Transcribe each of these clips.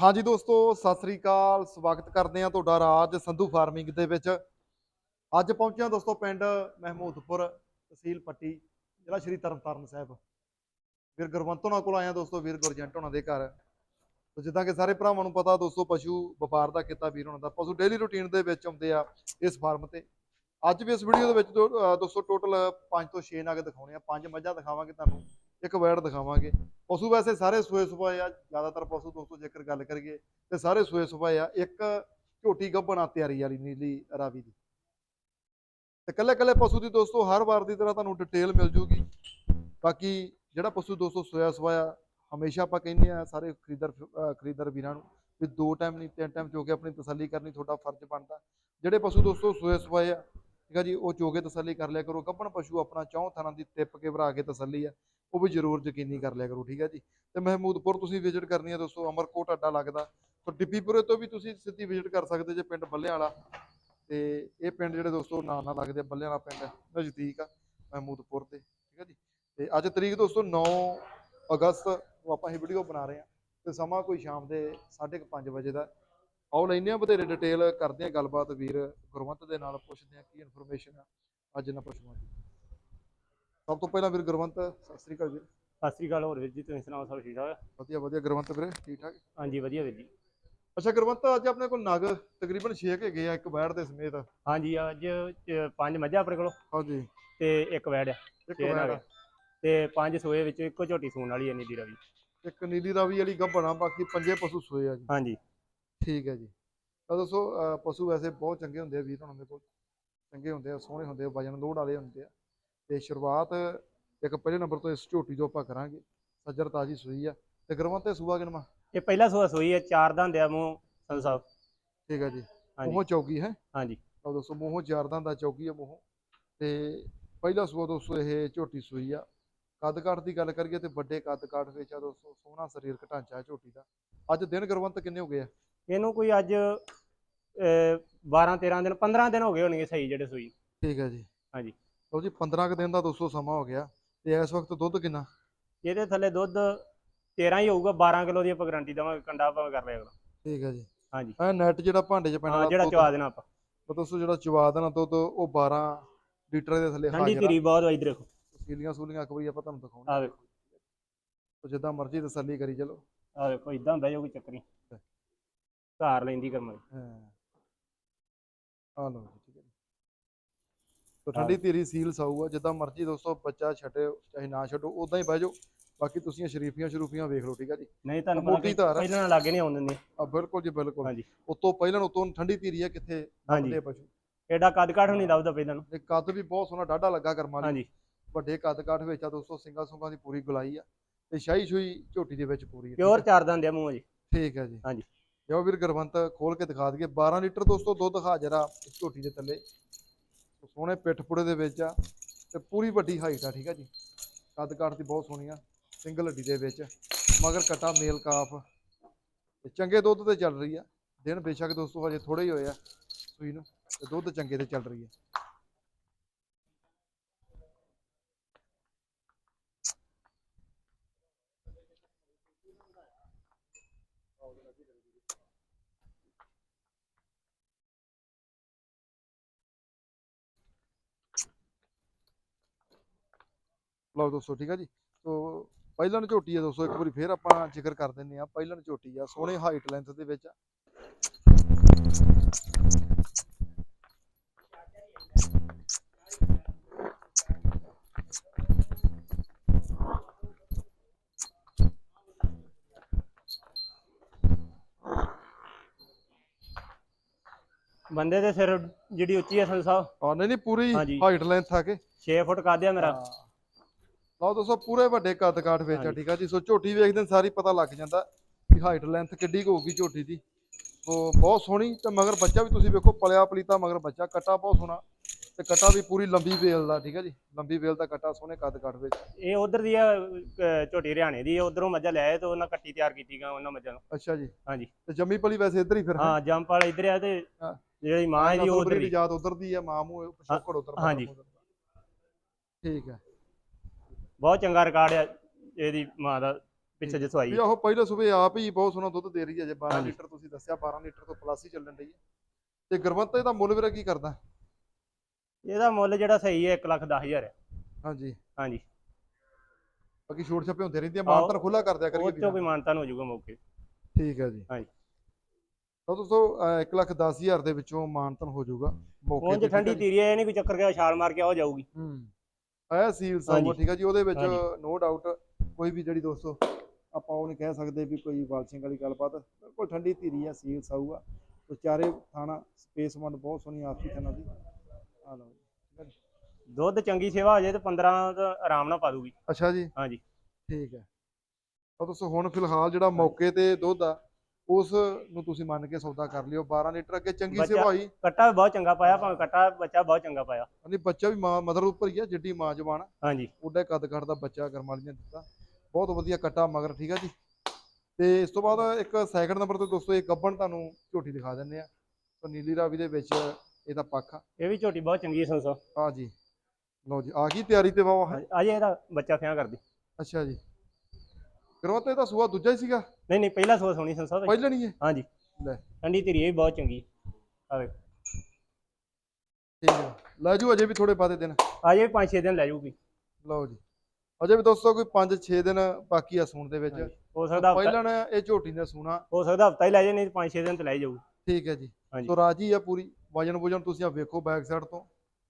ਹਾਂਜੀ ਦੋਸਤੋ, ਸਤਿ ਸ੍ਰੀ ਅਕਾਲ। ਸਵਾਗਤ ਕਰਦੇ ਹਾਂ ਤੁਹਾਡਾ ਰਾਜ ਸੰਧੂ ਫਾਰਮਿੰਗ ਦੇ ਵਿੱਚ। ਅੱਜ ਪਹੁੰਚਿਆ ਦੋਸਤੋ ਪਿੰਡ ਮਹਿਮੂਦਪੁਰ ਤਹਿਸੀਲ ਪੱਟੀ, ਜ਼ਿਲ੍ਹਾ ਸ਼੍ਰੀ ਤਰਨਤਾਰਨ ਸਾਹਿਬ। ਵੀਰ ਗੁਰਵੰਤ ਹੋਣਾ ਕੋਲ ਆਇਆ ਦੋਸਤੋ, ਵੀਰ ਗੁਰਜੰਟ ਹੋਣਾ ਦੇ ਘਰ। ਤੇ ਜਿੱਦਾਂ ਕਿ ਸਾਰੇ ਭਰਾਵਾਂ ਨੂੰ ਪਤਾ ਦੋਸਤੋ, ਪਸ਼ੂ ਵਪਾਰ ਦਾ ਕੀਤਾ ਵੀਰ ਹੋਣਾ ਦਾ। ਪਸ਼ੂ ਡੇਲੀ ਰੂਟੀਨ ਦੇ ਵਿੱਚ ਆਉਂਦੇ ਆ ਇਸ ਫਾਰਮ ਤੇ। ਅੱਜ ਵੀ ਇਸ ਵੀਡੀਓ ਦੇ ਵਿੱਚ ਦੋ- ਦੋਸਤੋ ਟੋਟਲ 5 ਤੋਂ 6 ਨਗ ਦਿਖਾਉਣੇ ਆ। ਪੰਜ ਮੱਝਾਂ ਦਿਖਾਵਾਂਗੇ ਤੁਹਾਨੂੰ। ਇੱਕ ਵੈੜ ਦਿਖਾਵਾਂਗੇ। ਪਸ਼ੂ ਵੈਸੇ ਸਾਰੇ ਸੂਏ ਸੁਭਾਏ ਆ, ਜ਼ਿਆਦਾਤਰ ਪਸ਼ੂ ਦੋਸਤੋ ਜੇਕਰ ਗੱਲ ਕਰੀਏ ਤੇ ਸਾਰੇ ਸੂਏ ਸੁਭਾਏ ਆ, ਇੱਕ ਝੋਟੀ ਗੱਭਣਾ ਤਿਆਰੀ ਵਾਲੀ, ਨੀਲੀ ਰਾਵੀ ਦੀ। ਤੇ ਕੱਲੇ ਕੱਲੇ ਪਸ਼ੂ ਦੀ ਦੋਸਤੋ ਹਰ ਵਾਰ ਦੀ ਤਰ੍ਹਾਂ ਤੁਹਾਨੂੰ ਡਿਟੇਲ ਮਿਲ ਜੂਗੀ। ਬਾਕੀ ਜਿਹੜਾ ਪਸ਼ੂ ਦੋਸਤੋ ਸੋਇਆ ਸਵਾਇਆ ਹਮੇਸ਼ਾ ਆਪਾਂ ਕਹਿੰਦੇ ਆ ਸਾਰੇ ਖਰੀਦਰ, ਅਹ ਖਰੀਦਰ ਵੀਰਾਂ ਨੂੰ ਵੀ ਦੋ ਟਾਈਮ ਨਹੀਂ, ਤਿੰਨ ਟਾਈਮ ਚੋ ਕੇ ਆਪਣੀ ਤਸੱਲੀ ਕਰਨੀ, ਤੁਹਾਡਾ ਫਰਜ਼ ਬਣਦਾ। ਜਿਹੜੇ ਪਸ਼ੂ ਦੋਸਤੋ ਸੋਇਆ ਸਵਾਏ ਆ, ਠੀਕ ਆ ਜੀ, ਉਹ ਚੋ ਕੇ ਤਸੱਲੀ ਕਰ ਲਿਆ ਕਰੋ। ਗੱਭਣ ਪਸ਼ੂ ਆਪਣਾ ਚੌਂ ਥਾਂ ਦੀ ਟਿੱਪ ਕੇ ਭਰਾ ਕੇ ਤਸੱਲੀ ਆ। ਉਹ ਵੀ ਜ਼ਰੂਰ ਯਕੀਨੀ ਕਰ ਲਿਆ ਕਰੋ ਠੀਕ ਹੈ ਜੀ। ਤੇ ਮਹਿਮੂਦਪੁਰ ਤੁਸੀਂ ਵਿਜ਼ਿਟ ਕਰਨੀ ਹੈ ਦੋਸਤੋ ਅਮਰਕੋਟ ਅੱਡਾ ਲੱਗਦਾ। ਤਾਂ ਡਿੱਬੀਪੁਰੇ ਤੋਂ ਵੀ ਤੁਸੀਂ ਸਿੱਧੀ ਵਿਜ਼ਿਟ ਕਰ ਸਕਦੇ ਜੇ ਪਿੰਡ ਬੱਲਿਆਂ ਵਾਲਾ ਤੇ ਇਹ ਪਿੰਡ ਜਿਹੜੇ ਦੋਸਤੋ ਨਾਂ ਨਾਲ ਲੱਗਦੇ ਆ, ਬੱਲਿਆਂ ਵਾਲਾ ਪਿੰਡ ਨਜ਼ਦੀਕ ਆ ਮਹਿਮੂਦਪੁਰ ਦੇ ਠੀਕ ਹੈ ਜੀ। ਤੇ ਅੱਜ ਤਰੀਕ ਦੋਸਤੋ 9 ਅਗਸਤ ਨੂੰ ਆਪਾਂ ਇਹ ਵੀਡੀਓ ਬਣਾ ਰਹੇ ਹਾਂ। ਤੇ ਸਮਾਂ ਕੋਈ ਸ਼ਾਮ ਦੇ 5:30 ਵਜੇ ਦਾ। ਆਓ ਲੈਨੇ ਆ ਬਥੇਰੇ ਡਿਟੇਲ ਕਰਦੇ ਆ ਗੱਲਬਾਤ। ਵੀਰ ਗੁਰਵੰਤ ਦੇ ਨਾਲ ਪੁੱਛਦੇ ਆ ਕੀ ਇਨਫੋਰਮੇਸ਼ਨ ਆ। ਅੱਜ ਇਹਨਾਂ ਪਸ਼ੂਆਂ ਦੀ ਸਭ ਤੋਂ ਪਹਿਲਾਂ ਵੀਰ ਗੁਰਵੰਤ ਸਤਿ ਸ੍ਰੀ ਅਕਾਲ ਵੀਰ। ਸਤਿ ਸ੍ਰੀ ਅਕਾਲ ਹੋਰ ਵੀਰ ਜੀ ਤੁਸੀਂ ਸੁਣਾਓ ਸਭ ਠੀਕ ਠਾਕ? ਵਧੀਆ ਵਧੀਆ ਗੁਰਵੰਤ ਵੀਰੇ ਠੀਕ ਠਾਕ? ਹਾਂਜੀ ਵਧੀਆ ਵੀਰ ਜੀ। ਅੱਛਾ ਗੁਰਵੰਤ ਅੱਜ ਆਪਣੇ ਕੋਲ ਨਗ ਤਕਰੀਬਨ 6 ਹੈਗੇ ਆ ਇੱਕ ਬੈੜ ਦੇ ਸਮੇਤ। ਹਾਂਜੀ ਅੱਜ ਪੰਜ ਮੱਝਾਂ ਆਪਣੇ ਕੋਲ ਹਾਂਜੀ। ਤੇ ਇੱਕ ਵੈੜ ਆ ਇੱਕ ਛੇ ਬੈੜ ਨਗ ਤੇ ਪੰਜ ਸੋਏ ਵਿੱਚੋਂ ਇੱਕੋ ਝੋਟੀ ਸੂਣ ਵਾਲੀ ਐ ਨੀਲੀ ਰਵੀ। ਇੱਕ ਨੀਲੀ ਰਾਵੀ ਵਾਲੀ ਗੱਭਣਾ ਬਾਕੀ ਪੰਜੇ ਪਸ਼ੂ ਸੋਏ ਆ ਜੀ। ਹਾਂਜੀ। ਠੀਕ ਹੈ ਜੀ। ਤਾਂ ਅਹ ਪਸ਼ੂ ਵੈਸੇ ਬਹੁਤ ਚੰਗੇ ਹੁੰਦੇ ਆ ਵੀਰ ਹੁਣਾਂ ਦੇ ਕੋਲ। ਚੰਗੇ ਹੁੰਦੇ ਆ ਸੋਹਣੇ ਹੁੰਦੇ ਆ ਵਜਨ ਲੋਡ ਵਾਲੇ ਹੁੰਦੇ ਆ। ਤੇ ਸ਼ੁਰੂਆਤ ਇੱਕ ਪਹਿਲੇ ਨੰਬਰ ਤੋਂ ਇਸ ਝੋਟੀ ਤੋਂ ਆਪਾਂ ਕਰਾਂਗੇ। ਸੱਜਰ ਤਾਜੀ ਸੂਈ ਆ। ਤੇ ਗੁਰਵੰਤ ਤੇ ਸੂਆ ਕਿਨਮਾ ਇਹ ਪਹਿਲਾ ਸੋਆ ਸੋਈ ਐ ਚਾਰ ਦੰਦ ਆ ਮੂੰਹ ਸੰਧੂ ਸਾਹਿਬ। ਠੀਕ ਹੈ ਜੀ। ਮੂੰਹੋਂ ਚੌਗੀ ਹੈ? ਹਾਂਜੀ। ਤਾਂ ਦੋਸਤੋ ਮੂੰਹੋਂ ਚਾਰਦਾਂ ਦਾ ਚੌਗੀ ਆ ਮੂੰਹੋਂ। ਤੇ ਪਹਿਲਾ ਸੂਆ ਦੋਸਤੋ ਇਹ ਝੋਟੀ ਸੂਈ ਆ। ਕੱਦ ਕਾਠ ਦੀ ਗੱਲ ਕਰੀਏ ਤੇ ਵੱਡੇ ਕੱਦ ਕਾਠ ਵਿੱਚ ਆ ਦੋਸਤੋ ਸੋਹਣਾ ਸਰੀਰਕ ਢਾਂਚਾ ਹੈ ਝੋਟੀ ਦਾ। ਅੱਜ ਦਿਨ ਗੁਰਵੰਤ ਕਿੰਨੇ ਹੋ ਗਏ ਆ? ਇਹਨੂੰ ਕੋਈ ਅੱਜ 12 13 ਦਿਨ 15 ਦਿਨ ਹੋ ਗਏ ਹੋਣਗੇ ਸਹੀ ਜਿਹੜੇ ਸੋਈ। ਠੀਕ ਹੈ ਜੀ। ਹਾਂਜੀ। ਲਓ ਜੀ 15 ਕੁ ਦਿਨ ਦਾ ਦੋਸਤੋ ਸਮਾਂ ਹੋ ਗਿਆ ਤੇ ਇਸ ਵਕਤ ਦੁੱਧ ਕਿੰਨਾ? ਇਹਦੇ ਥੱਲੇ ਦੁੱਧ 13 ਹੀ ਹੋਊਗਾ 12 ਕਿਲੋ ਦੀ ਆਪਾਂ ਗਾਰੰਟੀ ਦਵਾਂਗੇ ਕੰਡਾ ਭਾਵੇਂ ਕਰ ਲਿਆ ਅਗਲਾ ਠੀਕ ਹੈ ਜੀ। ਹਾਂਜੀ। ਇਹ ਨੈਟ ਜਿਹੜਾ ਭਾਂਡੇ 'ਚ ਪੈਣ ਹਾਂ ਜਿਹੜਾ ਚਵਾ ਦੇਣਾ ਆਪਾਂ। ਉਹ ਦੋਸਤੋ ਜਿਹੜਾ ਚਵਾ ਦੇਣਾ ਦੁੱਧ ਉਹ 12 ਲੀਟਰ ਦੇ ਥੱਲੇ ਠੰਡੀ ਹਾਜ਼ਰ ਆ ਧੀਰੀ ਬਹੁਤ ਵਾਈ ਦੇਖੋ। ਸੀਲੀਆਂ ਸੂਲੀਆਂ ਇੱਕ ਵਾਰੀ ਆਪਾਂ ਤੁਹਾਨੂੰ ਆ ਦਿਖਾਉਣਾ ਵੇਖੋ ਤੇ ਜਿੱਦਾਂ ਮਰਜ਼ੀ ਤਸੱਲੀ ਕਰੀ ਚਲੋ। ਆ ਵੇਖੋ ਇਦਾਂ ਹੁੰਦਾ ਜੋ ਕੋਈ ਚੱਕਰੀ ਧਾਰ ਲੈਂਦੀ ਕਰਮ ਹਾਂ। ਆ ਲਓ ਜੀ। ਤਾਂ ਠੰਡੀ ਧੀਰੀ ਸੀਲ ਸਾਊ ਆ ਜਿੱਦਾਂ ਮਰਜ਼ੀ ਦੋਸਤੋ ਬੱਚਾ ਛੱਡੇ ਚਾਹੇ ਨਾ ਛੱਡੋ ਉਦਾਂ ਹੀ ਬਹਿ ਜਾਓ। ਬਾਕੀ ਤੁਸੀਂ ਸ਼ਰੀਫੀਆਂ ਸ਼ਰੂਫੀਆਂ ਵੇਖ ਲਓ ਠੀਕ ਹੈ ਜੀ? ਨਹੀਂ ਤੁਹਾਨੂੰ ਮੋਟੀ ਧਾਰ। ਆ। ਪਹਿਲਾਂ ਲਾਗੇ ਨਹੀਂ ਆਉਣ ਦਿੰਦੇ। ਆ ਬਿਲਕੁਲ ਜੀ ਬਿਲਕੁਲ। ਹਾਂਜੀ। ਉਤੋਂ ਪਹਿਲਾਂ ਉਤੋਂ ਠੰਡੀ ਧੀਰੀ ਆ ਕਿੱਥੇ ਪਸ਼ੂ। ਐਡਾ ਕੱਦ ਕਾਠ ਨਹੀਂ ਲੱਭਦਾ ਪਹਿਲਾਂ ਨੂੰ। ਤੇ ਕੱਦ ਵੀ ਬਹੁਤ ਸੋਹਣਾ ਡਾਢਾ ਲੱਗਾ ਕਰਮਾਂ ਲਈ ਹਾਂਜੀ। ਵੱਡੇ ਕੱਦ ਕਾਠ ਵਿੱਚ ਆ ਦੋਸਤੋ ਸਿੰਘਾਂ ਸੁੰਗਾਂ ਦੀ ਪੂਰੀ ਗੁਲਾਈ ਆ। ਤੇ ਸ਼ਾਹੀ ਸ਼ੂਈ ਝੋਟੀ ਦੇ ਵਿੱਚ ਪੂਰੀ ਆ, ਪਿਓਰ? ਚਾਰ ਦੰਦ ਆ ਮੂੰਹ ਜੀ। ਠੀਕ ਹੈ ਜੀ। ਹਾਂਜੀ। ਜੋ ਵੀਰ ਗੁਰਵੰਤ ਖੋਲ ਕੇ ਦਿਖਾ ਦਈਏ। 12 ਲੀਟਰ ਦੋਸਤੋ ਦੁੱਧ ਹਾਜ਼ਰ ਆ ਝੋਟੀ ਦੇ ਥੱਲੇ। ਸੋਹਣੇ ਪਿੱਠ ਪੁੜੇ ਦੇ ਵਿੱਚ ਆ ਤੇ ਪੂਰੀ ਵੱਡੀ ਹਾਈਟ ਆ, ਠੀਕ ਆ ਜੀ। ਕੱਦ ਕਾਠ ਦੀ ਬਹੁਤ ਸੋਹਣੀ ਆ, ਸਿੰਗਲ ਹੱਡੀ ਦੇ ਵਿੱਚ, ਮਗਰ ਕਟਾ ਮੇਲ ਕਾਫ। ਤੇ ਚੰਗੇ ਦੁੱਧ ਤੇ ਚੱਲ ਰਹੀ ਆ। ਦਿਨ ਬੇਸ਼ੱਕ ਦੋਸਤੋ ਹਜੇ ਥੋੜੇ ਹੀ ਹੋਏ ਆ, ਸੂਈ ਨੂੰ, ਤੇ ਦੁੱਧ ਚੰਗੇ ਤੇ ਚੱਲ ਰਹੀ ਆ। ਲਓ ਦੋਸਤੋ ਠੀਕ ਆ ਜੀ। ਸੋ ਪਹਿਲਣ ਝੋਟੀ ਆ ਦੋਸਤੋ ਇੱਕ ਵਾਰੀ ਫੇਰ ਆਪਾਂ ਜ਼ਿਕਰ ਕਰ ਦਿੰਨੇ ਆ ਪਹਿਲਣ ਝੋਟੀ ਆ ਸੋਹਣੇ ਹਾਈਟ ਲੈਂਥ ਦੇ ਵਿੱਚ। ਆ ਬੰਦੇ ਦੇ ਸਿਰ ਜਿਹੜੀ ਉੱਚੀ ਹੈ ਸੰਧੂ ਸਾਹਿਬ ਆ ਨਹੀਂ ਨਹੀਂ ਪੂਰੀ ਹਾਂਜੀ। ਹਾਈਟ ਲੈਂਥ ਆ ਕੇ। 6 ਫੁੱਟ ਕੱਦ ਆ ਮੇਰਾ। ਹਾਂ। ਲਓ ਦੋਸਤੋ ਪੂਰੇ ਵੱਡੇ ਕੱਦ ਕਾਠ ਵਿੱਚ ਆ। ਠੀਕ ਆ ਜੀ। ਸੋ ਝੋਟੀ ਵੇਖਦੇ ਨੇ ਸਾਰੀ ਪਤਾ ਲੱਗ ਜਾਂਦਾ ਕਿ ਹਾਈਟ ਲੈਂਥ ਕਿੱਡੀ ਹੋਊਗੀ ਝੋਟੀ ਦੀ। ਸੋ ਬਹੁਤ ਸੋਹਣੀ ਤੇ ਮਗਰ ਬੱਚਾ ਵੀ ਤੁਸੀਂ ਵੇਖੋ ਪਲਿਆ ਪਲੀਤਾ ਮਗਰ ਬੱਚਾ ਕਟਾ ਬਹੁਤ ਸੋਹਣਾ ਤੇ ਕਟਾ ਵੀ ਪੂਰੀ ਲੰਬੀ ਵੇਲ ਦਾ ਠੀਕ ਆ ਜੀ। ਲੰਬੀ ਵੇਲ ਦਾ ਕਟਾ ਸੋਹਣੇ ਕੱਦ ਕਾਠ ਵਿੱਚ। ਇਹ ਉਧਰ ਦੀ ਆ ਝੋਟੀ ਹਰਿਆਣੇ ਦੀ ਉਧਰੋਂ ਮੱਝਾਂ ਲੈ ਆਏ ਤੇ ਉਹਨਾਂ ਕੱਟੀ ਤਿਆਰ ਕੀਤੀ ਗਾ ਉਹਨਾਂ ਮੱਝਾਂ ਨੂੰ। ਅੱਛਾ ਜੀ। ਹਾਂਜੀ। ਤੇ ਜੰਮੀ ਪਲੀ ਵੈਸੇ ਇੱਧਰ ਹੀ ਫਿਰ ਹੈ ਹਾਂ ਵਾਲਾ ਇਧਰ ਆ ਤੇ ਹਾਂ। ਜਿਹੜੀ ਮਾਂ ਹੈ ਜੀ ਉਹ ਉਧਰ ਦੀ ਯਾਦ ਉਧਰ ਦੀ ਆ ਮਾਂ ਮੂੰਹ ਪਿਛੋਕੜ ਉਧਰ ਹਾਂਜੀ। ਠੀਕ ਹੈ ਬਹੁਤ ਚੰਗਾ ਰਿਕਾਰਡ ਆ ਇਹਦੀ ਮਾਂ ਦਾ ਪਿੱਛੇ ਜੇ ਸਵਾਈ ਵੀ ਆਹੋ ਪਹਿਲੇ ਸੂਬੇ ਆਪ ਹੀ ਬਹੁਤ ਸੋਹਣਾ ਦੁੱਧ ਦੇ ਰਹੀ ਹੈ ਜੇ 12 ਹਾਂਜੀ। ਲੀਟਰ ਤੁਸੀਂ ਦੱਸਿਆ 12 ਲੀਟਰ ਤੋਂ ਪਲੱਸ ਹੀ ਚੱਲਣ ਡਈ ਹੈ ਤੇ ਗੁਰਵੰਤ ਇਹਦਾ ਮੁੱਲ ਵੀਰਾ ਕੀ ਕਰਦਾ? ਇਹਦਾ ਮੁੱਲ ਜਿਹੜਾ ਸਹੀ ਹੈ 1 ਲੱਖ 10000 ਹੈ ਹਾਂਜੀ। ਹਾਂਜੀ। ਬਾਕੀ ਛੋਟ ਛੱਪੇ ਹੁੰਦੇ ਰਹਿੰਦੇ ਆ ਆਹੋ। ਮਾਨਤਰ ਖੁੱਲਾ ਕਰ ਦਿਆ ਉਹ ਕਰੀਏ ਚੋਂ ਵੀਰਾਂ। ਕੋਈ ਮਾਨਤਾਨ ਹੋ ਜਾਊਗਾ ਮੌਕੇ। ਠੀਕ ਹੈ ਜੀ। ਹਾਂਜੀ। ਤਾਂ ਦੋਸਤੋ 1 ਲੱਖ 10 ਹਜ਼ਾਰ ਦੇ ਵਿੱਚੋਂ ਮਾਨਤਨ ਹੋ ਜਾਊਗਾ ਮੌਕੇ ਤੇ, ਠੰਡੀ। ਤੀਰੀ ਇਹ ਨਹੀਂ ਕੋਈ ਚੱਕਰ ਗਿਆ ਛਾਲ ਮਾਰ ਕੇ ਉਹ ਜਾਊਗੀ। ਹੂੰ। ਆਇਆ ਸੀਲ ਹਾਂਜੀ। ਠੀਕ ਹੈ ਜੀ? ਉਹਦੇ ਵਿੱਚ। ਨੋ ਡਾਊਟ ਕੋਈ ਵੀ ਜਿਹੜੀ ਦੋਸਤੋ ਆਪਾਂ ਉਹ ਨਹੀਂ ਕਹਿ ਸਕਦੇ ਵੀ ਕੋਈ ਵਾਲਸਿੰਗ ਵਾਲੀ ਗੱਲਬਾਤ ਬਿਲਕੁਲ ਠੰਡੀ ਧੀਰੀ ਆ ਸੀਲ ਸਾਊ ਆ। ਤੇ ਚਾਰੇ ਥਾਣਾ ਸਪੇਸ ਵੰਡ ਬਹੁਤ ਸੋਹਣੀ ਆਪਸੀ ਥਾਣਾ ਦੀ। ਆ ਲਓ ਜੀ। ਹੈ ਜੀ। ਦੁੱਧ ਚੰਗੀ ਸੇਵਾ ਹੋ ਜਾਏ ਤੇ 15 ਤਾਂ ਆਰਾਮ ਨਾਲ ਪਾ ਦੂਗੀ। ਅੱਛਾ ਜੀ। ਹਾਂਜੀ। ਠੀਕ ਹੈ। ਤਾਂ ਦੋਸਤੋ ਹੁਣ ਫਿਲਹਾਲ ਜਿਹੜਾ ਮੌਕੇ ਤੇ ਦੁੱਧ ਆ ਉਸ ਨੂੰ ਤੁਸੀਂ ਮੰਨ ਕੇ ਸੌਦਾ ਕਰ ਲਿਓ 12 ਲੀਟਰ ਅੱਗੇ ਚੰਗੀ ਬੱਚਾ- ਸੇਵਾ ਹੋਈ। ਕੱਟਾ ਵੀ ਬਹੁਤ ਚੰਗਾ ਪਾਇਆ ਭਾਵੇਂ ਕੱਟਾ ਬੱਚਾ ਬਹੁਤ ਚੰਗਾ ਪਾਇਆ। ਨਹੀਂ ਬੱਚਾ ਵੀ ਮਾਂ ਮਦਰ ਉੱਪਰ ਹੀ ਆ ਜਿੱਡੀ ਮਾਂ ਜਵਾਨ ਹਾਂਜੀ। ਉਹਦਾ ਕੱਦ ਕੱਦ ਦਾ ਬੱਚਾ ਕਰਮਾਲੀ ਨੇ ਦਿੱਤਾ। ਬਹੁਤ ਵਧੀਆ ਕੱਟਾ ਮਗਰ ਠੀਕ ਆ ਜੀ? ਤੇ ਇਸ ਤੋਂ ਬਾਅਦ ਇੱਕ ਸੈਕਿੰਡ ਨੰਬਰ ਤੇ ਦੋਸਤੋ ਇਹ ਗੱਬਣ ਤੁਹਾਨੂੰ ਝੋਟੀ ਦਿਖਾ ਦਿੰਦੇ ਆ। ਸੋ ਨੀਲੀ ਰਾਵੀ ਦੇ ਵਿੱਚ ਇਹਦਾ ਪੱਖ ਆ। ਇਹ ਵੀ ਝੋਟੀ ਬਹੁਤ ਚੰਗੀ ਸੰਸਾ ਆ ਜੀ। ਲਓ ਜੀ ਆ ਗਈ ਤਿਆਰੀ ਤੇ ਵਾਵਾ ਹੈ ਅਜੇ ਇਹਦਾ ਬੱਚਾ ਫਿਆਂ ਕਰਦੀ। ਅੱਛਾ ਜੀ। ਕਰਵਾ ਇਹਦਾ ਸੂਆ ਦੂਜਾ ਹੀ ਸੀਗਾ। ਨਹੀਂ ਨਹੀਂ ਪਹਿਲਾ ਸੋਚ ਸੋਣੀ ਸੰਸਾ ਦਾ ਪਹਿਲਾਂ ਨਹੀਂ ਹੈ? ਹਾਂਜੀ। ਲੈ। ਠੰਡੀ ਤੀਰੀ ਇਹ ਵੀ ਬਹੁਤ ਚੰਗੀ। ਆ ਵੇਖ। ਠੀਕ ਹੈ। ਲੈ ਜੂ ਅਜੇ ਵੀ ਥੋੜੇ ਬਾਅਦ ਦਿਨ। ਅਜੇ 5-6 ਦਿਨ ਲੈ ਜਾਊਗੀ ਲਓ ਜੀ। ਅਜੇ ਵੀ ਦੋਸਤੋ ਕੋਈ 5-6 ਦਿਨ ਬਾਕੀ ਆ ਸੂਣ ਦੇ ਵਿੱਚ। ਹੋ ਸਕਦਾ ਪਹਿਲਾਂ ਇਹ ਝੋਟੀ ਨੇ ਸੂਣਾ। ਹੋ ਸਕਦਾ ਹਫਤਾ ਹੀ ਲੈ ਜਾਏ ਨਹੀਂ 5-6 ਦਿਨ ਤੇ ਲੈ ਜਾਊ ਠੀਕ ਹੈ ਜੀ। ਸੋ ਰਾਜੀ ਆ ਪੂਰੀ। ਵਜਨ ਵਜਨ ਤੁਸੀਂ ਆ ਵੇਖੋ ਬੈਕ ਸਾਈਡ ਤੋਂ।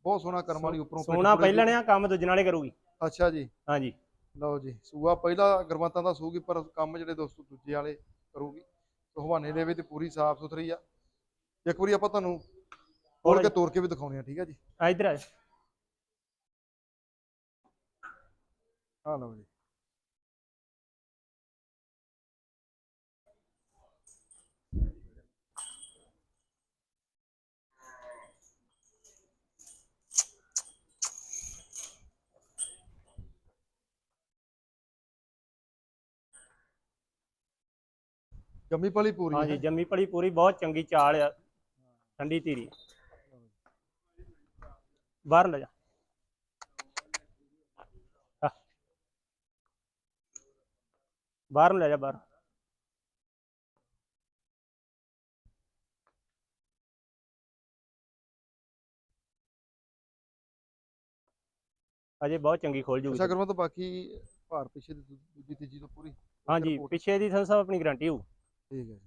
ਬਹੁਤ ਸੋਹਣਾ ਕਰਮ ਵਾਲੀ ਉੱਪਰੋਂ ਪੂਰੇ ਪਹਿਲਾਂ। ਨੇ ਕੰਮ ਦੂਜੇ ਨਾਲੇ ਕਰੂਗੀ। ਅੱਛਾ ਜੀ। ਹਾਂਜੀ। ਲਓ ਜੀ ਸੂਆ ਪਹਿਲਾ ਗਰਮਾਤਾਂ ਦਾ ਸੂਗੀ ਪਰ ਕੰਮ ਜਿਹੜੇ ਦੋਸਤੋ ਦੂਜੇ ਵਾਲੇ ਕਰੂਗੀ। ਸੋ ਹਵਾਨੇ ਦੇ ਵਿੱਚ ਪੂਰੀ ਸਾਫ਼ ਸੁਥਰੀ ਆ। ਇੱਕ ਵਾਰੀ ਆਪਾਂ ਤੁਹਾਨੂੰ ਖੋਲ ਕੇ ਹੋਰ ਤੋੜ ਕੇ ਵੀ ਦਿਖਾਉਣੇ ਆ ਠੀਕ ਹੈ ਜੀ? ਆ ਇੱਧਰ ਆ। ਆ ਲਓ ਜੀ। ਜੰਮੀ ਪਲੀ ਪੂਰੀ ਹਾਂਜੀ ਜੰਮੀ ਪਲੀ ਪੂਰੀ ਬਹੁਤ ਚੰਗੀ ਚਾਲ ਆ। ਠੰਡੀ ਧੀਰੀ। ਬਾਹਰ ਲੈ ਜਾ। ਬਾਹਰ ਨੂੰ ਲੈ ਜਾ ਬਾਹਰ। ਅਜੇ ਬਹੁਤ ਚੰਗੀ ਖੋਲ ਜੂਗੀ ਅੱਛਾ ਕਰਮਾ ਤਾਂ ਬਾਕੀ ਭਾਰ ਪਿੱਛੇ ਦੀ ਦੂਜੀ ਤੀਜੀ ਤੋਂ ਪੂਰੀ। ਹਾਂਜੀ। ਪਿੱਛੇ ਦੀ ਸੰਸਾ ਆਪਣੀ ਗਾਰੰਟੀ ਹੋਊ। ਠੀਕ ਹੈ ਜੀ।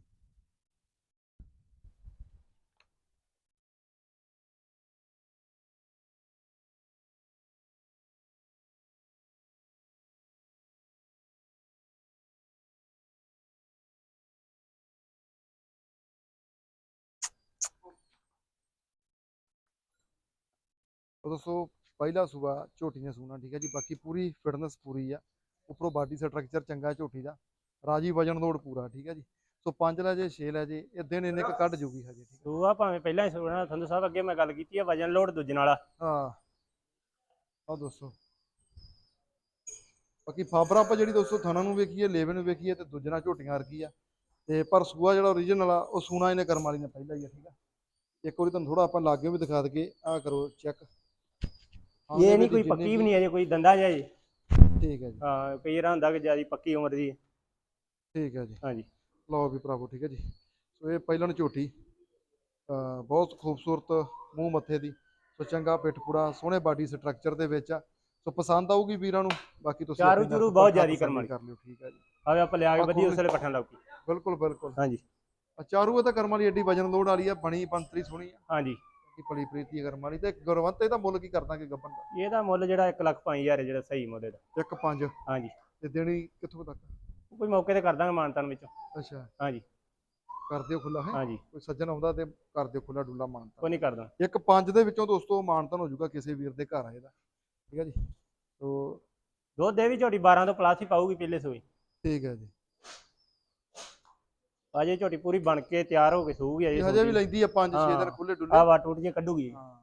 ਦੱਸੋ, ਪਹਿਲਾ ਸੂਬਾ ਝੋਟੀ ਨੇ ਸੂਣਾ, ਠੀਕ ਹੈ ਜੀ। ਬਾਕੀ ਪੂਰੀ ਫਿਟਨੈਸ ਪੂਰੀ ਆ। ਉੱਪਰੋਂ ਬਾਡੀ ਸਟਰਕਚਰ ਚੰਗਾ ਝੋਟੀ ਦਾ। ਰਾਜੀ ਵਜਨ ਲੋਡ ਪੂਰਾ, ਠੀਕ ਹੈ ਜੀ। ਸੋ 5 ਲੈ ਜੇ 6 ਲੈ ਜੇ ਇਹ ਦਿਨ ਇੰਨੇ ਕੁ ਕੱਢ ਜੂਗੀ ਹਜੇ ਠੀਕ ਸੂਆ ਭਾਵੇਂ ਪਹਿਲਾਂ ਹੀ ਸੁਣਾ ਸੰਧੂ ਸਾਹਿਬ ਅੱਗੇ ਮੈਂ ਗੱਲ ਕੀਤੀ ਆ ਵਜਨ ਲੋਡ ਦੂਜੇ ਨਾਲ ਆ। ਹਾਂ। ਆਹ ਦੋਸਤੋ ਬਾਕੀ ਫਾਬਰਾ ਆਪਾਂ ਜਿਹੜੀ ਦੋਸਤੋ ਥਣਾ ਨੂੰ ਵੇਖੀਏ ਲੇਵੇ ਨੂੰ ਵੇਖੀਏ ਤੇ ਦੂਜੇ ਨਾਲ ਝੋਟੀਆਂ ਵਰਗੀ ਆ। ਤੇ ਪਰ ਸੂਆ ਜਿਹੜਾ ਓਰੀਜਨਲ ਆ ਉਹ ਸੂਣਾ ਇਹਨੇ ਕਰਮ ਵਾਲੀ ਨੇ ਪਹਿਲਾਂ ਹੀ ਆ ਠੀਕ ਆ। ਇੱਕ ਵਾਰੀ ਤੁਹਾਨੂੰ ਥੋੜਾ ਆਪਾਂ ਲਾਗੇ ਵੀ ਦਿਖਾ ਦਈਏ ਆਹ ਕਰੋ ਚੈੱਕ ਇਹ ਨਹੀਂ ਕੋਈ ਪੱਕੀ ਵੀ ਨਹੀਂ ਅਜੇ ਕੋਈ ਦੰਦਾ ਜਿਹਾ ਜੀ। ਠੀਕ ਹੈ ਜੀ। ਹਾਂ ਕਈ ਵਾਰ ਹੁੰਦਾ ਕਿ ਜਿਆਦੀ ਪੱਕੀ ਉਮਰ ਦੀ। ਠੀਕ ਹੈ ਜੀ। ਹਾਂਜੀ। ਲਓ ਵੀ ਭਰਾਵੋ ਠੀਕ ਹੈ ਜੀ। ਸੋ ਇਹ ਪਹਿਲਾਂ ਝੋਟੀ ਬਹੁਤ ਖੂਬਸੂਰਤ ਮੂੰਹ ਮੱਥੇ ਦੀ ਸੋ ਚੰਗਾ ਪਿੱਠ ਪੂਰਾ ਸੋਹਣੇ ਬਾਡੀ ਸਟਰਕਚਰ ਦੇ ਵਿੱਚ ਆ। ਸੋ ਪਸੰਦ ਆਊਗੀ ਵੀਰਾਂ ਨੂੰ ਬਾਕੀ ਤੁਸੀਂ ਚਾਰੂ ਚੂਰੂ ਬਹੁਤ ਜ਼ਿਆਦੀ ਕਰਮ। ਕਰ ਲਿਓ ਠੀਕ ਹੈ ਜੀ। ਆਵੇ ਆਪਾਂ ਲਿਆ ਕੇ ਆਹ ਵਧੀ ਖੋਲ। ਉਸ ਵੇਲੇ ਪੱਠਣ ਲੱਗ ਪਈ ਬਿਲਕੁਲ ਬਿਲਕੁਲ। ਹਾਂਜੀ। ਆ ਚਾਰੂ ਇਹ ਤਾਂ ਕਰਮ ਵਾਲੀ ਏਡੀ ਵਜਨ ਲੋਡ ਵਾਲੀ ਆ ਬਣੀ ਪੰਤਰੀ ਸੋਹਣੀ ਆ। ਹਾਂਜੀ। ਕਿ ਭਲੀ ਪ੍ਰੀਤੀ ਕਰਮ ਵਾਲੀ। ਤੇ ਗੁਰਵੰਤ ਇਹਦਾ ਮੁੱਲ ਕੀ ਕਰਦਾਂਗੇ ਗੱਬਨ ਦਾ? ਇਹਦਾ ਮੁੱਲ ਜਿਹੜਾ 1 ਲੱਖ 5000 ਜਿਹੜਾ ਸਹੀ ਮੁੱਲ ਦਾ ਇੱਕ ਪੰਜ। ਹਾਂਜੀ। ਤੇ ਦੇਣੀ ਕਿੱਥੋਂ ਤੱਕ? ਕੋਈ ਮੌਕੇ ਤੇ ਕਰ ਦਾਂਗੇ ਮਾਨਤਾਨ ਵਿੱਚੋਂ। ਅੱਛਾ। ਹਾਂਜੀ। ਕਰ ਦਿਓ ਖੁੱਲਾ ਹੈ? ਹਾਂਜੀ। ਕੋਈ ਸੱਜਣ ਆਉਂਦਾ ਤੇ ਕਰ ਦਿਓ ਖੁੱਲਾ ਡੁੱਲਾ ਮਾਨਤਾ ਕੋਈ ਨਹੀਂ ਕਰਦਾ। ਇੱਕ ਪੰਜ ਦੇ ਵਿੱਚੋਂ ਦੋਸਤੋ ਮਾਨਤਨ ਹੋ ਜਾਊਗਾ ਕਿਸੇ ਵੀਰ ਦੇ ਘਰ ਆਏ ਦਾ। ਠੀਕ ਹੈ ਜੀ? ਤੋ ਦੁੱਧ ਦੇ ਵੀ ਝੋਟੀ 12 ਤੋਂ ਪਲੱਸ ਹੀ ਪਾਊਗੀ ਪਹਿਲੇ ਸੂਈ। ਠੀਕ ਹੈ ਜੀ। ਅਜੇ ਝੋਟੀ ਪੂਰੀ ਬਣ ਕੇ ਤਿਆਰ ਹੋ ਕੇ ਸੂਗੀ ਅਜੇ ਇਹ ਹਜੇ ਵੀ ਲੈਂਦੀ ਆ 5-6 ਹਾਂ। ਦਿਨ ਖੁੱਲੇ ਡੁੱਲੇ। ਆ ਵਾ ਟੂਟ ਜੀ ਕੱਢੂਗੀ। ਹਾਂ।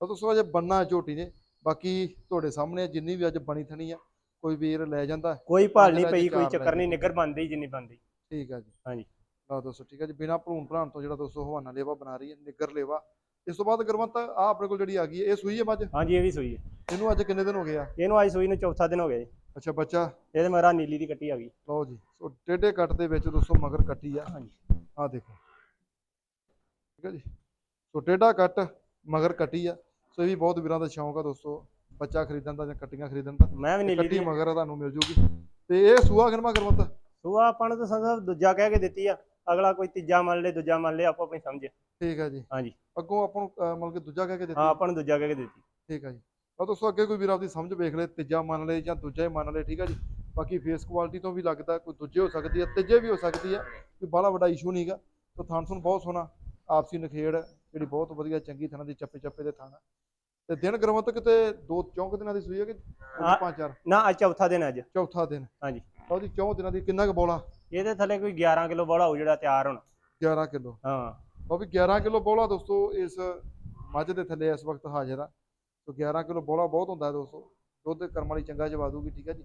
ਤਾਂ ਦੋਸਤੋ ਅਜੇ ਬੰਨਾ ਝੋਟੀ ਨੇ। ਬਾਕੀ ਤੁਹਾਡੇ ਸਾਹਮਣੇ ਜਿੰਨੀ ਵੀ ਅੱਜ ਬਣੀ ਥਣੀ ਆ ਕੋਈ ਵੀਰ ਲੈ ਜਾਂਦਾ ਕੋਈ ਭਾਲ ਨਹੀਂ ਪੰਜ ਪਈ ਕੋਈ ਚੱਕਰ ਨਹੀਂ ਨਿੱਗਰ ਬਣਦੀ ਜਿੰਨੀ ਬਣਦੀ। ਠੀਕ ਹੈ ਜੀ। ਹਾਂਜੀ। ਲਓ ਦੋਸਤੋ ਠੀਕ ਹੈ ਜੀ। ਬਿਨਾ ਭਰੂਣ ਭਰਾਣ ਤੋਂ ਜਿਹੜਾ ਦੋਸਤੋ ਹਵਾਨਾ ਲੇਵਾ ਬਣਾ ਰਹੀ ਹੈ ਨਿੱਗਰ ਲੇਵਾ। ਇਸ ਤੋਂ ਬਾਅਦ ਗੁਰਵੰਤ ਆ ਆਪਣੇ ਕੋਲ ਜਿਹੜੀ ਆ ਗਈ ਹੈ ਇਹ ਸੂਈ ਹੈ ਮੱਝ? ਹਾਂਜੀ ਇਹ ਵੀ ਸੂਈ ਹੈ। ਇਹਨੂੰ ਅੱਜ ਕਿੰਨੇ ਦਿਨ ਹੋ ਗਏ ਆ? ਇਹਨੂੰ ਅੱਜ ਸੂਈ ਨੂੰ ਚੌਥਾ ਦਿਨ ਹੋ ਗਿਆ ਜੀ। ਅੱਛਾ ਬੱਚਾ? ਇਹਦੇ ਮਗਰ ਆਹ ਨੀਲੀ ਦੀ ਕੱਟੀ ਆ ਗਈ। ਲਓ ਜੀ ਸੋ ਟੇਢੇ ਕੱਟ ਦੇ ਵਿੱਚ ਦੋਸਤੋ ਮਗਰ ਕੱਟੀ ਆ। ਹਾਂਜੀ। ਆ ਦੇਖੋ। ਠੀਕ ਹੈ ਜੀ। ਸੋ ਟੇਢਾ ਕੱਟ ਮਗਰ ਕੱਟੀ ਆ। ਸੋ ਇਹ ਵੀ ਬਹੁਤ ਵੀਰਾਂ ਦਾ ਸ਼ੌਂਕ ਆ ਦੋਸਤੋ। ਬੱਚਾ ਖਰੀਦਣ ਦਾ ਜਾਂ ਕੱਟੀਆਂ ਖਰੀਦਣ ਦਾ ਮੈਂ ਵੀ ਤੇ ਨੀਲੀ ਕੱਟੀ ਮਗਰ ਤੁਹਾਨੂੰ ਮਿਲ ਜੂਗੀ। ਤੇ ਇਹ ਸੂਆ ਗਰਮਾ ਗਰਮਤ ਸੂਆ ਆਪਾਂ ਨੂੰ ਤਾਂ ਸੰਸਾ ਦੂਜਾ ਕਹਿ ਕੇ ਦਿੱਤੀ ਆ। ਅਗਲਾ ਕੋਈ ਤੀਜਾ ਮੰਨ ਲੇ ਦੂਜਾ ਮੰਨ ਲੇ ਆਪੋ ਆਪਣੀ ਸਮਝ। ਠੀਕ ਹੈ ਜੀ। ਹਾਂਜੀ। ਅੱਗੋਂ ਆਪਾਂ ਨੂੰ ਮਤਲਬ ਕਿ ਦੂਜਾ ਕਹਿ ਕੇ ਹਾਂ ਦਿੱਤੀ ਆਪਾਂ ਨੂੰ ਦੂਜਾ ਕਹਿ ਕੇ ਦਿੱਤੀ। ਠੀਕ ਹੈ ਜੀ। ਆ ਦੋਸਤੋ ਅੱਗੇ ਕੋਈ ਵੀਰ ਆਪਦੀ ਸਮਝ ਵੇਖ ਲੇ ਤੀਜਾ ਮੰਨ ਲੇ ਜਾਂ ਦੂਜਾ ਹੀ ਮੰਨ ਲੇ ਠੀਕ ਹੈ ਜੀ। ਬਾਕੀ ਫੇਸ ਕੁਆਲਿਟੀ ਤੋਂ ਵੀ ਲੱਗਦਾ ਕੋਈ ਦੂਜੇ ਹੋ ਸਕਦੀ ਹੈ ਤੀਜੇ ਵੀ ਹੋ ਸਕਦੀ ਹੈ ਕੋਈ ਬਾਹਲਾ ਵੱਡਾ ਇਸ਼ੂ ਨਹੀਂਗਾ ਤੋ ਥਾਨਸਨ ਬਹੁਤ ਸੋਹਣਾ ਆਪਸੀ ਨਖੇੜ ਜਿਹੜੀ ਬਹੁਤ ਵਧੀਆ ਚੰਗੀ ਥਾਂ ਦੀ ਚੱਪੇ ਚੱਪੇ ਦੇ ਥਾਣਾ ਤੇ ਦਿਨ ਗਰਮਤ ਕਿਤੇ ਦੋ ਚੌਂਕ ਦਿਨਾਂ ਦੀ ਸੂਈ ਹੈ ਕਿ ਹਾਂ। ਪੰਜ ਚਾਰ? ਨਾ ਅੱਜ ਚੌਥਾ ਦਿਨ ਅੱਜ। ਚੌਥਾ ਦਿਨ। ਹਾਂਜੀ। ਉਹਦੀ ਚੌਂ ਦਿਨਾਂ ਦੀ ਕਿੰਨਾ ਕੁ ਬੋਲਾ? ਇਹਦੇ ਥੱਲੇ ਕੋਈ 11 ਕਿਲੋ ਬੋਲਾ ਹੋਊ ਜਿਹੜਾ ਤਿਆਰ ਹੋਣਾ। 11 ਕਿਲੋ। ਹਾਂ। ਉਹ ਵੀ 11 ਕਿਲੋ ਬੋਲਾ ਦੋਸਤੋ ਇਸ ਮੱਝ ਦੇ ਥੱਲੇ ਇਸ ਵਕਤ ਹਾਜ਼ਰ ਆ। ਸੋ 11 ਕਿਲੋ ਬੋਲਾ ਬਹੁਤ ਹੁੰਦਾ ਹੈ ਦੋਸਤੋ। ਦੁੱਧ ਕਰਮ ਵਾਲੀ ਚੰਗਾ ਜਵਾ ਦੂਗੀ ਠੀਕ ਹੈ ਜੀ?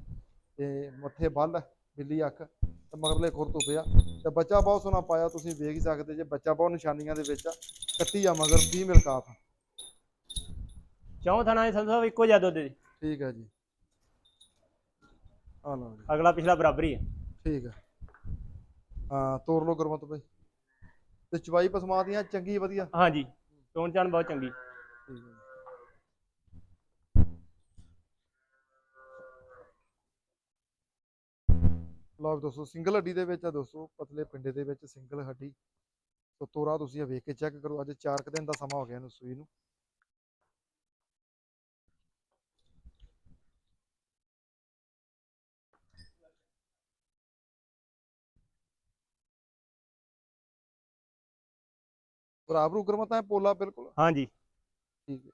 ਤੇ ਮੱਥੇ ਬੱਲ ਬਿੱਲੀ ਅੱਖ ਤੇ ਮਗਰਲੇ ਖੁਰ ਤੋਂ ਪਿਆ। ਤੇ ਬੱਚਾ ਬਹੁਤ ਸੋਹਣਾ ਪਾਇਆ ਤੁਸੀਂ ਵੇਖ ਹੀ ਸਕਦੇ ਜੇ। ਬੱਚਾ ਬਹੁਤ ਨਿਸ਼ਾਨੀਆਂ ਦੇ ਵਿੱਚ ਆ। ਕੱਟੀ ਆ ਮਗਰ ਫੀਮੇਲ ਕਾਫ ਚੌਂ ਥਣਾ ਇਹ ਸੰਸਾ ਇੱਕੋ ਜਿਹਾ ਦੁੱਧ ਦੀ। ਠੀਕ ਹੈ ਜੀ। ਆ ਲਓ ਜੀ। ਅਗਲਾ ਪਿਛਲਾ ਬਰਾਬਰ ਹੀ ਹੈ ਠੀਕ ਹੈ ਹਾਂ ਤੋਰ ਲੋ ਗੁਰਮਤ ਭਾਈ ਤੇ ਚਵਾਈ ਪਸਮਾ ਦੀਆਂ ਚੰਗੀ ਵਧੀਆ। ਹਾਂਜੀ ਚੋਣ ਚਾਣ ਬਹੁਤ ਚੰਗੀ। ਠੀਕ ਹੈ ਜੀ। ਲਓ ਵੀ ਦੋਸਤੋ ਸਿੰਗਲ ਹੱਡੀ ਦੇ ਵਿੱਚ ਆ ਦੋਸਤੋ ਪਤਲੇ ਪਿੰਡੇ ਦੇ ਵਿੱਚ ਸਿੰਗਲ ਹੱਡੀ। ਸੋ ਤੋਰਾ ਤੁਸੀਂ ਇਹ ਵੇਖ ਕੇ ਚੈੱਕ ਕਰੋ। ਅੱਜ 4 ਦਿਨ ਦਾ ਸਮਾਂ ਹੋ ਗਿਆ ਇਹਨੂੰ ਸੂਈ ਨੂੰ। ਬਰਾਬਰ ਉਗਰਮਤ ਹੈ ਪੋਲਾ ਬਿਲਕੁਲ? ਹਾਂਜੀ। ਠੀਕ ਹੈ।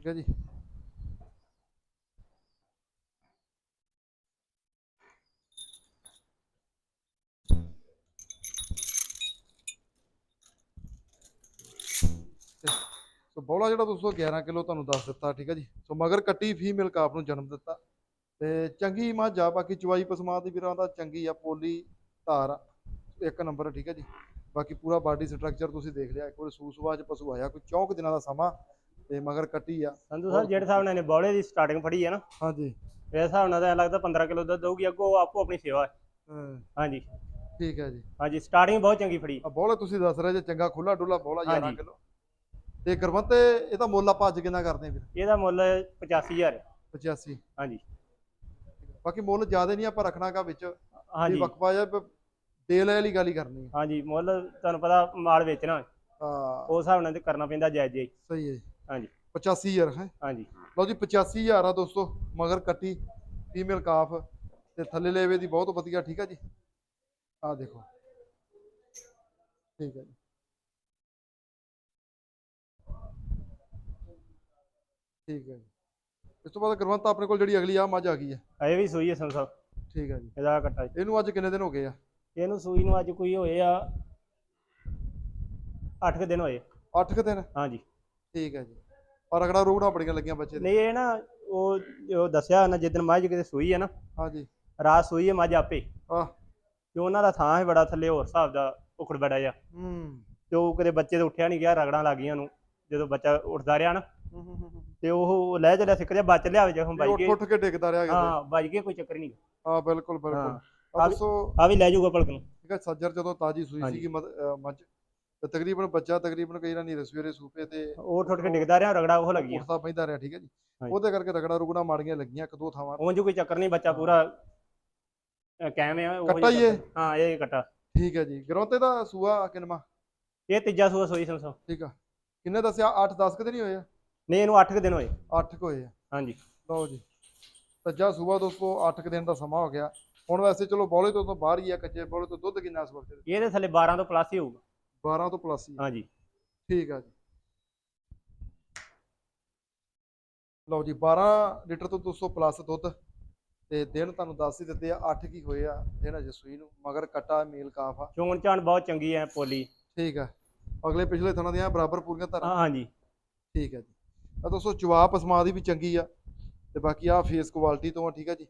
ਠੀਕ ਹੈ ਜੀ। ਸੋ ਬੋਲਾ ਜਿਹੜਾ ਦੋਸਤੋ 11 ਕਿਲੋ ਤੁਹਾਨੂੰ ਦੱਸ ਦਿੱਤਾ ਠੀਕ ਹੈ ਜੀ। ਸੋ ਮਗਰ ਕੱਟੀ ਫੀਮੇਲ ਕਾਪ ਨੂੰ ਜਨਮ ਦਿੱਤਾ। ਤੇ ਚੰਗੀ ਮੱਝ ਆ ਬਾਕੀ ਚਵਾਈ ਪਸਮਾ ਦੀ ਵੀਰਾਂ ਦਾ ਚੰਗੀ ਆ ਪੋਲੀ ਧਾਰ ਆ, ਇੱਕ ਨੰਬਰ ਠੀਕ ਹੈ ਜੀ। ਬਾਕੀ ਪੂਰਾ ਬਾਡੀ ਸਟਰਕਚਰ ਤੁਸੀਂ ਦੇਖ ਲਿਆ ਇੱਕ ਵਾਰ ਸੂਸਵਾ ਚ ਪਸ਼ੂ ਆਇਆ ਕੋਈ ਚੌਂਕ ਦਿਨਾਂ ਦਾ ਸਮਾਂ ਤੇ ਮਗਰ ਕੱਟੀ ਆ। ਸੰਧੂ ਸਾਹਿਬ ਜਿਹੜੇ ਨਾਲ ਇਹਨੇ ਬੋਲੇ ਦੀ ਸਟਾਰਟਿੰਗ ਫੜੀ ਹੈ ਨਾ ਹਾਂਜੀ। ਇਸ ਹਿਸਾਬ ਨਾਲ ਤਾਂ ਲੱਗਦਾ 15 ਕਿਲੋ ਦੁੱਧ ਦਊਗੀ ਅੱਗੋਂ ਆਪੋ ਆਪਣੀ ਸੇਵਾ ਹੈ। ਹਾਂਜੀ। ਠੀਕ ਹੈ ਜੀ। ਹਾਂਜੀ ਸਟਾਰਟਿੰਗ ਬਹੁਤ ਚੰਗੀ ਫੜੀ। ਆ ਬੋਲਾ ਤੁਸੀਂ ਦੱਸ ਰਹੇ ਜੇ ਚੰਗਾ ਖੁੱਲਾ ਡੁੱਲਾ ਬੋਲਾ 11 ਹਾਂਜੀ। ਕਿਲੋ। ਤੇ ਗੁਰਵੰਤ ਇਹਦਾ ਮੁੱਲ ਆਪਾਂ ਅੱਜ ਕਿੰਨਾ ਕਰਦੇ ਆ ਵੀਰ ਇਹਦਾ ਮੁੱਲ 85000 ਹੈ 85 ਹਾਂਜੀ। ਬਾਕੀ ਮੁੱਲ ਜ਼ਿਆਦਾ ਨਹੀਂ ਆਪਾਂ ਰੱਖਣਾਗਾ ਵਿੱਚ। ਹਾਂਜੀ। ਵਕਫਾ ਜਾਂ ਦੇ ਲੈ ਵਾਲੀ ਗੱਲ ਹੀ ਕਰਨੀ ਹਾਂਜੀ ਮੁੱਲ ਤੁਹਾਨੂੰ ਪਤਾ ਮਾਲ ਵੇਚਣਾ। ਹਾਂ। ਉਸ ਹਿਸਾਬ ਨਾਲ ਤੇ ਕਰਨਾ ਪੈਂਦਾ ਜਾਇਜ਼ ਜੀ ਸਹੀ ਹੈ ਜੀ। ਹਾਂਜੀ। 85000 ਹੈ? ਹਾਂਜੀ। ਲਓ ਜੀ 85000 ਆ ਦੋਸਤੋ ਮਗਰ ਕੱਟੀ ਫੀਮੇਲ ਕਾਫ ਤੇ ਥੱਲੇ ਲੇਵੇ ਦੀ ਬਹੁਤ ਵਧੀਆ ਠੀਕ ਹੈ ਜੀ? ਆ ਦੇਖੋ। ਠੀਕ ਹੈ ਜੀ। ਠੀਕ ਹੈ ਜੀ। ਇਸ ਤੋਂ ਬਾਅਦ ਗੁਰਵੰਤ ਆਪਣੇ ਕੋਲ ਜਿਹੜੀ ਅਗਲੀ ਆ ਮੱਝ ਆ ਗਈ ਹੈ ਇਹ ਵੀ ਸੂਈ ਹੈ ਸੰਧੂ ਸਾਹਿਬ ਠੀਕ ਹੈ ਜੀ। ਇਹਦਾ ਕੱਟਾ ਜੀ। ਇਹਨੂੰ ਅੱਜ ਕਿੰਨੇ ਦਿਨ ਹੋ ਗਏ ਆ? ਇਹਨੂੰ ਸੂਈ ਨੂੰ ਅੱਜ ਕੋਈ ਹੋਏ ਆ 8 ਕੁ ਦਿਨ ਹੋਏ। 8 ਕੁ ਦਿਨ? ਹਾਂਜੀ। ਠੀਕ ਹੈ ਜੀ। ਪਰ ਰਗੜਾ ਰੋਗੜਾ ਬੜੀਆਂ ਲੱਗੀਆਂ ਬੱਚੇ ਦੇ। ਨਹੀਂ ਇਹ ਨਾ ਉਹ ਉਹ ਦੱਸਿਆ ਨਾ ਜਿੱਦਣ ਮੱਝ ਕਿਤੇ ਸੂਈ ਹੈ ਨਾ ਹਾਂਜੀ। ਰਾਤ ਸੂਈ ਹੈ ਮੱਝ ਆਪੇ। ਆਹ। ਤੇ ਉਹਨਾਂ ਦਾ ਥਾਂ ਹੈ ਬੜਾ ਥੱਲੇ ਹੋਰ ਹਿਸਾਬ ਦਾ ਉਖੜ ਬੜਾ ਜਾ ਹੂੰ। ਤੇ ਉਹ ਕਦੇ ਬੱਚੇ ਤੇ ਉੱਠਿਆ ਨਹੀਂ ਗਿਆ ਰਗੜਾਂ ਲੱਗ ਗਈਆਂ ਉਹਨੂੰ ਜਦੋਂ ਬੱਚਾ ਉੱਠਦਾ ਰਿਹਾ ਨਾ। ਹੂੰ, ਹੂੰ, ਹੂੰ, ਹੂੰ। ਤੇ ਉਹ ਲੈ ਚੱਲਿਆ ਸਿੱਕ ਜਿਹਾ ਬਚ ਲਿਆ ਜੇ ਹੁਣ ਬਾਈ ਉੱਠ ਕੇ ਉੱਠ ਕੇ ਡਿੱਗਦਾ ਰਿਹਾ ਕਿਤੇ। ਹਾਂ ਬਾਈ ਕੇ ਕੋਈ ਚੱਕਰ ਨਹੀਂ ਹਾਂ ਬਿਲਕੁਲ ਬਿਲਕੁਲ। ਹਾਂ। ਆ ਵੀ- ਦੱਸੋ। ਆ ਵੀ ਲੈ ਜਾਊਗਾ ਪਲਕ ਨੂੰ। ਠੀਕ ਹੈ ਸੱਜਰ ਜਦੋਂ ਤਾਜੀ ਸੂਈ ਹਾਂਜੀ। ਸੀਗੀ ਅਹ ਮੱਝ ਤੇ ਤਕਰੀਬਨ ਬੱਚਾ ਤਕਰੀਬਨ ਕਈ ਨਾ ਨੀਰੇ ਸਵੇਰੇ ਸੂਪੇ ਤੇ ਉਹ ਠੁੱਟ ਕੇ ਡਿੱਗਦਾ ਰਿਹਾ ਰਗੜਾ ਉਹ ਲੱਗੀ ਉੱਠਦਾ ਪੈਂਦਾ ਰਿਹਾ ਠੀਕ ਹੈ ਜੀ। ਹਾਂਜੀ। ਉਹਦੇ ਕਰਕੇ ਰਗੜਾ ਰੁਗੜਾ ਮਾੜੀਆਂ ਲੱਗੀਆਂ ਇੱਕ ਦੋ ਥਾਵਾਂ ਉਂਝ ਕੋਈ ਚੱਕਰ ਨਹੀਂ ਬੱਚਾ ਪੂਰਾ ਅਹ ਕਾਇਮ ਹੈ ਉਹ ਕੱਟਾ ਹੀ ਇਹ? ਹਾਂ ਇਹ ਕੱਟਾ। ਠੀਕ ਹੈ ਜੀ। ਗਰੋਤੇ ਦਾ ਸੂਆ ਕਿੰਨਵਾ? ਇਹ ਤੀਜਾ ਸੂਆ ਸੋਈ ਸੰਸੋ ਠੀਕ ਆ। ਕਿੰਨੇ ਦੱਸਿਆ? 8 10 ਕਿ ਨਹੀਂ ਹੋਏ ਆ? ਨਹੀਂ ਇਹਨੂੰ 8 ਦਿਨ ਹੋਏ। 8 ਕੁ ਹੋਏ ਆ। ਹਾਂਜੀ। ਲਓ ਜੀ। ਸੱਜਾ ਸੂਆ ਦੋਸਤੋ 8 ਦਿਨ ਦਾ ਸਮਾਂ ਹੋ ਗਿਆ। ਹੁਣ ਵੈਸੇ ਚਲੋ ਬੋਲੇ ਤੋਂ ਤਾਂ ਬਾਹਰ ਹੀ ਆ ਕੱਚੇ ਬੋਲੇ ਤੋਂ ਦੁੱਧ ਕਿੰਨਾ ਇਸ ਵਕਤ ਇਹਦੇ ਥੱਲੇ 12 ਤੋਂ ਪਲੱਸ ਹੀ ਹੋਊਗਾ। 12 ਤੋਂ ਪਲੱਸ ਹੀ ਆ। ਹਾਂਜੀ। ਠੀਕ ਆ ਜੀ। ਲਓ ਜੀ 12 ਲੀਟਰ ਤੋਂ 200 ਪਲੱਸ ਦੁੱਧ। ਤੇ ਦਿਨ ਤੁਹਾਨੂੰ ਦੱਸ ਹੀ ਦਿੱਤੇ ਆ 8 ਕੀ ਹੋਏ ਆ ਦਿਨ ਅਜੇ ਸੂਈ ਨੂੰ ਮਗਰ ਕਟਾ ਮੇਲ ਕਾਫ ਆ। ਚੋਣ ਚਾਣ ਬਹੁਤ ਚੰਗੀ ਹੈ ਪੋਲੀ। ਠੀਕ ਆ। ਅਗਲੇ ਪਿਛਲੇ ਥਣਾ ਦੀਆਂ ਬਰਾਬਰ ਪੂਰੀਆਂ ਧਾਰਾਂ। ਹਾਂ ਹਾਂਜੀ। ਠੀਕ ਹੈ ਜੀ। ਆ ਦੋਸਤੋ ਜਵਾਬ ਪਸਮਾ ਦੀ ਵੀ ਚੰਗੀ ਆ। ਤੇ ਬਾਕੀ ਆ ਫੇਸ ਕੁਆਲਿਟੀ ਤੋਂ ਆ ਠੀਕ ਹੈ ਜੀ।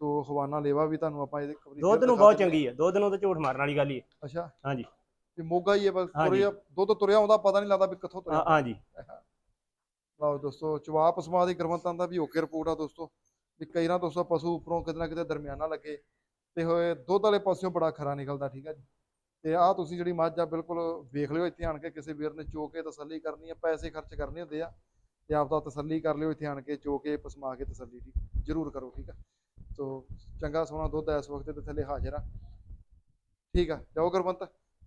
ਸੋ ਹਵਾਨਾ ਲੇਵਾ ਵੀ ਤੁਹਾਨੂੰ ਆਪਾਂ ਇਹਦੇ ਦੁੱਧ ਨੂੰ ਬਹੁਤ ਆ। ਚੰਗੀ ਹੈ ਦੁੱਧ ਨੂੰ ਤਾਂ ਝੂਠ ਮਾਰਨ ਵਾਲੀ ਗੱਲ ਹੀ ਹੈ ਅੱਛਾ। ਹਾਂਜੀ। ਤੇ ਮੋਗਾ ਹੀ ਹੈ ਬਸ ਹਾਂਜੀ। ਤੁਰਿਆ ਦੁੱਧ ਤੁਰਿਆ ਆਉਂਦਾ ਪਤਾ ਨਹੀਂ ਲੱਗਦਾ ਵੀ ਕਿੱਥੋਂ ਤੁਰਿਆ। ਹਾਂ ਹਾਂਜੀ। ਲਓ ਦੋਸਤੋ ਜਵਾਬ ਪਸਮਾ ਦੀ ਗਰਮਤਾਂ ਦਾ ਵੀ ਓਕੇ ਰਿਪੋਰਟ ਆ ਦੋਸਤੋ। ਵੀ ਕਈ ਨਾ ਦੋਸਤੋ ਪਸ਼ੂ ਉੱਪਰੋਂ ਕਿਤੇ ਨਾ ਕਿਤੇ ਦਰਮਿਆਨਾ ਲੱਗੇ ਤੇ ਹੋਏ ਦੁੱਧ ਵਾਲੇ ਪਾਸਿਓਂ ਬੜਾ ਖਰਾ ਨਿਕਲਦਾ ਠੀਕ ਹੈ ਜੀ। ਤੇ ਆਹ ਤੁਸੀਂ ਜਿਹੜੀ ਮੱਝ ਆ ਬਿਲਕੁਲ ਵੇਖ ਲਿਓ ਇੱਥੇ ਆਣ ਕੇ ਕਿਸੇ ਵੀਰ ਨੇ ਚੋ ਕੇ ਤਸੱਲੀ ਕਰਨੀ ਆ ਪੈਸੇ ਖਰਚ ਕਰਨੇ ਹੁੰਦੇ ਆ। ਤੇ ਆਪ ਦਾ ਤਸੱਲੀ ਕਰ ਲਿਓ ਇੱਥੇ ਆਣ ਕੇ ਚੋ ਕੇ ਪਸਮਾ ਕੇ ਤਸੱਲੀ ਠੀਕ ਜ਼ਰੂਰ ਕਰੋ ਠੀਕ ਆ। ਸੋ ਚੰਗਾ ਸੋਹਣਾ ਦੁੱਧ ਆ ਇਸ ਵਕਤ ਤੇ ਥੱਲੇ ਹਾਜ਼ਰ ਆ। ਠੀਕ ਆ ਜਾਓ ਗੁਰਵੰਤ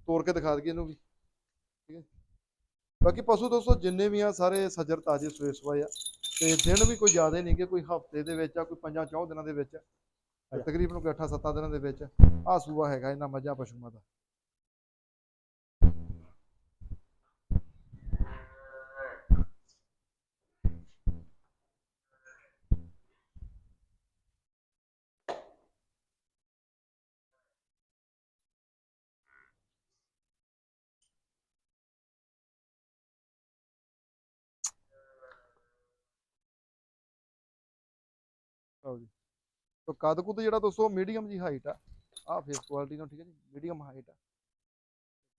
ਤੋੜ ਕੇ ਦਿਖਾ ਦਈਏ ਇਹਨੂੰ ਵੀ। ਠੀਕ ਹੈ। ਬਾਕੀ ਪਸ਼ੂ ਦੋਸਤੋ ਜਿੰਨੇ ਵੀ ਆ ਸਾਰੇ ਸੱਜਰ ਤਾਜੇ ਸੂਏ ਸਵਾਏ ਆ। ਤੇ ਦਿਨ ਵੀ ਕੋਈ ਜ਼ਿਆਦਾ ਨਹੀਂ ਕਿ ਕੋਈ ਹਫ਼ਤੇ ਦੇ ਵਿੱਚ ਆ ਕੋਈ ਪੰਜਾਂ ਚੌਂ ਦਿਨਾਂ ਦੇ ਵਿੱਚ ਤਕਰੀਬਨ ਕੋਈ 8-7 ਦਿਨਾਂ ਦੇ ਵਿੱਚ ਆ। ਸੂਆ ਹੈਗਾ ਇਹਨਾਂ ਮੱਝਾਂ ਪਸ਼ੂਆਂ ਦਾ। ਤੋ ਕੱਦ ਕੁੱਦ ਜਿਹੜਾ ਦੋਸਤੋ ਮੀਡੀਅਮ ਜੀ ਹਾਈਟ ਆ ਆ ਫੇਸ ਕੁਆਲਿਟੀ ਨਾਲ ਠੀਕ ਹੈ ਜੀ ਮੀਡੀਅਮ ਹਾਈਟ ਆ।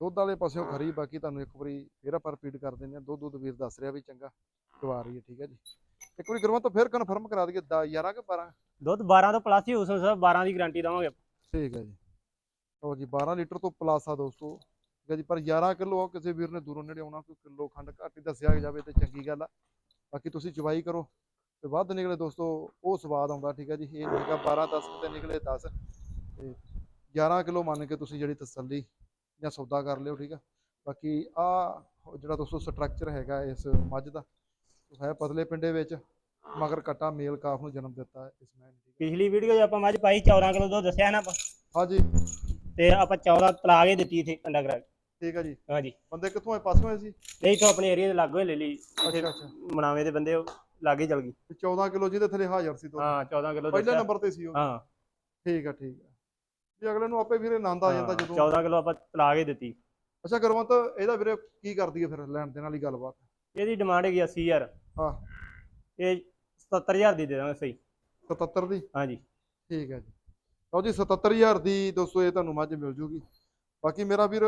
ਦੁੱਧ ਵਾਲੇ ਪਾਸਿਓਂ ਖਰੀ ਬਾਕੀ ਤੁਹਾਨੂੰ ਇੱਕ ਵਾਰੀ ਫੇਰ ਆਪਾਂ ਰਿਪੀਟ ਕਰ ਦਿੰਦੇ ਆ ਦੁੱਧ ਦੁੱਧ ਵੀਰ ਦੱਸ ਰਿਹਾ ਵੀ ਚੰਗਾ ਦਵਾ ਰਹੀ ਹੈ ਠੀਕ ਹੈ ਜੀ। ਇੱਕ ਵਾਰੀ ਕਰਵਾ ਤਾਂ ਫੇਰ ਕਨਫਰਮ ਕਰਾ ਦਈਏ 11 ਕਿ 12 ਦੁੱਧ 12 ਤੋਂ ਪਲੱਸ ਹੀ ਉਸ ਸਰ 12 ਦੀ ਗਾਰੰਟੀ ਦਵਾਂਗੇ ਠੀਕ ਹੈ ਜੀ। ਲਓ ਜੀ 12 ਲੀਟਰ ਤੋਂ ਪਲੱਸ ਆ ਦੋਸਤੋ। ਠੀਕ ਹੈ ਜੀ ਪਰ 11 ਕਿਲੋ ਆ ਕਿਸੇ ਵੀਰ ਨੇ ਦੂਰੋਂ ਨੇੜੇ ਆਉਣਾ ਕੋਈ ਕਿਲੋ ਖੰਡ ਘੱਟ ਹੀ ਦੱਸਿਆ ਜਾਵੇ ਤੇ ਚੰਗੀ ਗੱਲ ਆ। ਬਾਕੀ ਤੁਸੀਂ ਚਵਾਈ ਕਰੋ। ਤੇ ਵੱਧ ਨਿਕਲੇ ਦੋਸਤੋ ਉਹ ਸਵਾਦ ਆਉਂਦਾ ਠੀਕ ਹੈ ਜੀ? ਇਹ ਨਿਕਾ 12 10 ਤੇ ਨਿਕਲੇ 10 ਤੇ 11 ਕਿਲੋ ਮੰਨ ਕੇ ਤੁਸੀਂ ਜਿਹੜੀ ਤਸੱਲੀ ਜਾਂ ਸੌਦਾ ਕਰ ਲਿਓ ਠੀਕ ਆ? ਬਾਕੀ ਆ ਜਿਹੜਾ ਦੋਸਤੋ ਸਟਰਕਚਰ ਹੈਗਾ ਇਸ ਮੱਝ ਦਾ ਉਹ ਹੈ ਪਤਲੇ ਪਿੰਡੇ ਵਿੱਚ ਮਗਰ ਕਟਾ ਮੇਲ ਕਾਫ ਨੂੰ ਜਨਮ ਦਿੱਤਾ ਇਸ ਮੈਨ ਪਿਛਲੀ ਵੀਡੀਓ 'ਚ ਆਪਾਂ ਮੱਝ ਪਾਈ 14 ਕਿਲੋ ਦੁੱਧ ਦੱਸਿਆ ਨਾ ਆਪਾਂ? ਹਾਂਜੀ। ਤੇ ਆਪਾਂ 14 ਤਲਾ ਕੇ ਦਿੱਤੀ ਇੱਥੇ ਕੰਡਾ ਕਰਾ ਠੀਕ ਹੈ ਜੀ। ਹਾਂਜੀ। ਬੰਦੇ ਕਿੱਥੋਂ ਆਏ? ਪਾਸੋਂ ਆਏ ਸੀ? ਨਹੀਂ ਤਾਂ ਆਪਣੇ ਏਰੀਆ ਦੇ ਲਾਗੋਂ ਹੀ ਲੈ ਲਈ। ਅੱਛਾ ਅੱਛਾ। ਮਨਾਵੇ ਦੇ ਬੰਦੇ ਉਹ। ਲਾਗੇ ਚਲ ਗਈ। ਤੇ 14 ਕਿਲੋ ਜਿਹਦੇ ਥੱਲੇ ਹਾਜ਼ਰ ਸੀ ਤੋਂ ਹਾਂ 14 ਕਿਲੋ ਪਹਿਲੇ ਨੰਬਰ ਤੇ ਸੀ ਉਹ। ਹਾਂ। ਠੀਕ ਆ ਠੀਕ ਆ। ਵੀ ਅਗਲੇ ਨੂੰ ਆਪੇ ਵੀਰੇ ਆਨੰਦ ਆ ਜਾਂਦਾ ਜਦੋਂ। 14 ਕਿਲੋ ਆਪਾਂ ਤਲਾ ਕੇ ਦਿੱਤੀ। ਅੱਛਾ ਗੁਰਵੰਤ ਇਹਦਾ ਵੀਰੇ ਕੀ ਕਰਦੀ ਹੈ ਫਿਰ ਲੈਣ ਦੇਣ ਵਾਲੀ ਗੱਲਬਾਤ? ਇਹਦੀ ਡਿਮਾਂਡ ਹੈਗੀ 80000 ਹਾਂ। ਇਹ 77000 ਦੀ ਦੇ ਦਾਂਗੇ ਸਹੀ। 77 ਦੀ? ਹਾਂਜੀ। ਠੀਕ ਹੈ ਜੀ। ਲਓ ਜੀ 77000 ਦੀ ਦੋਸਤੋ ਇਹ ਤੁਹਾਨੂੰ ਮੱਝ ਮਿਲ ਜੂਗੀ। ਬਾਕੀ ਮੇਰਾ ਵੀਰ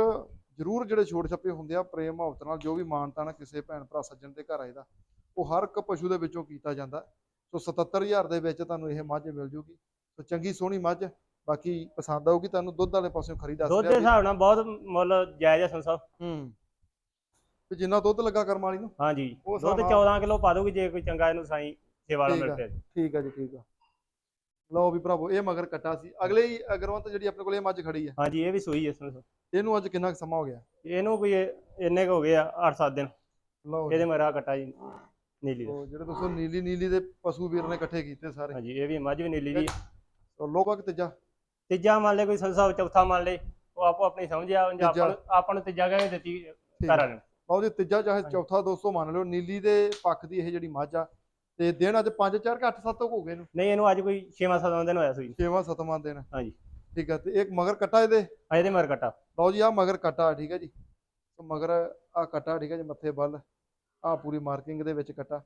ਜਰੂਰ ਜਿਹੜੇ ਛੋਟ ਛੱਪੇ ਹੁੰਦੇ ਆ ਪ੍ਰੇਮ ਮੁਹੱਬਤ ਨਾਲ ਜੋ ਵੀ ਮਾਨਤਾ ਨਾ ਕਿਸੇ ਭੈਣ ਭਰਾ ਸੱਜਣ ਦੇ ਘਰ ਆਏਦਾ ਉਹ ਹਰ ਇੱਕ ਪਸ਼ੂ ਦੇ ਵਿੱਚੋਂ ਕੀਤਾ ਜਾਂਦਾ ਸੋ 77000 ਦੇ ਵਿੱਚ ਤੁਹਾਨੂੰ ਇਹ ਮੱਝ ਮਿਲ ਜੂਗੀ। ਸੋ ਚੰਗੀ ਸੋਹਣੀ ਮੱਝ ਬਾਕੀ ਪਸੰਦ ਆਊਗੀ ਤੁਹਾਨੂੰ ਦੁੱਧ ਵਾਲੇ ਪਾਸਿਓਂ ਖਰੀ ਦੱਸ ਦੁੱਧ ਦੇ ਹਿਸਾਬ ਨਾਲ ਬਹੁਤ ਮੁੱਲ ਜਾਇਜ਼ ਹੈ ਸੰਸਾ। ਹੂੰ। ਤੇ ਜਿੰਨਾ ਦੁੱਧ ਲੱਗਾ ਕਰਮ ਵਾਲੀ ਨੂੰ? ਹਾਂਜੀ। ਦੁੱਧ ਹਿਸਾਬ 14 ਕਿਲੋ ਪਾ ਦੋਗੇ ਜੇ ਕੋਈ ਚੰਗਾ ਇਹਨੂੰ ਸਾਈ ਸੇਵਾ ਵਾਲਾ ਮਿਲ। ਪਿਆ। ਠੀਕ ਆ ਜੀ ਠੀਕ ਆ। ਲਓ ਵੀ ਭਰਾਵੋ ਇਹ ਮਗਰ ਕੱਟਾ ਸੀ। ਅਗਲੇ ਹੀ ਅਗਰਵੰਤ ਜਿਹੜੀ ਆਪਣੇ ਕੋਲ ਇਹ ਮੱਝ ਖੜੀ ਆ ਹਾਂਜੀ ਇਹ ਵੀ ਸੂਈ ਹੈ ਸੰਸਾ। ਇਹਨੂੰ ਅੱਜ ਕਿੰਨਾ ਕੁ ਸਮਾਂ ਹੋ ਗਿਆ? ਇਹਨੂੰ ਕੋਈ ਇੰਨੇ ਕੁ ਹੋ ਗਏ ਆ 8-7 ਦਿਨ। ਲਓ। ਇਹਦੇ ਮਰਾ ਕਟਾ ਜੀ। ਨੀਲੀ ਦਾ। ਉਹ ਜਿਹੜੇ ਦੋਸਤੋ ਨੀਲੀ ਨੀਲੀ ਦੇ ਪਸ਼ੂ ਵੀਰ ਨੇ ਇਕੱਠੇ ਕੀਤੇ ਸਾਰੇ। ਹਾਂਜੀ ਇਹ ਵੀ ਮੱਝ ਵੀ ਨੀਲੀ ਦੀ ਤੋ ਲੋਕਾਂ ਕਿ ਤੀਜਾ? ਤੀਜਾ ਮੰਨ ਲੈ ਕੋਈ ਸੰਸਾ ਚੌਥਾ ਮੰਨ ਲੈ ਉਹ ਆਪੋ ਆਪਣੀ ਸਮਝ ਆ। ਆਪਾਂ ਨੂੰ ਆਪਾਂ ਨੂੰ ਤੀਜਾ ਕਹਿ ਦਿੱਤੀ ਘਰ ਨੇ। ਲਓ ਜੀ ਤੀਜਾ ਚਾਹੇ। ਚੌਥਾ ਦੋਸਤੋ ਮੰਨ ਲਿਓ ਨੀਲੀ ਦੇ ਪੱਖ ਦੀ ਇਹ ਜਿਹੜੀ ਮੱਝ ਆ ਤੇ ਦਿਨ ਅੱਜ 5 4 ਕਿ 8 7 ਹੋ ਗਏ ਇਹਨੂੰ? ਨਹੀਂ ਇਹਨੂੰ ਅੱਜ ਕੋਈ 6ਵਾਂ ਦਿਨ ਹੋਇਆ ਸੂਈ 6ਵਾਂ 7ਵਾਂ ਦਿਨ। ਹਾਂਜੀ। ਠੀਕ ਆ ਤੇ ਇੱਕ ਮਗਰ ਕੱਟਾ ਇਹਦੇ? ਅਜੇ ਦੇ ਮਰ ਕਟਾ। ਲਓ ਜੀ ਆ ਮਗਰ ਕੱਟਾ ਠੀਕ ਹੈ ਜੀ। ਮਗਰ ਆ ਕੱਟਾ ਠੀਕ ਹੈ ਜੀ ਮੱਥੇ ਵੱਲ। ਆ ਪੂਰੀ ਮਾਰਕਿੰਗ ਦੇ ਵਿੱਚ ਕੱਟਾ।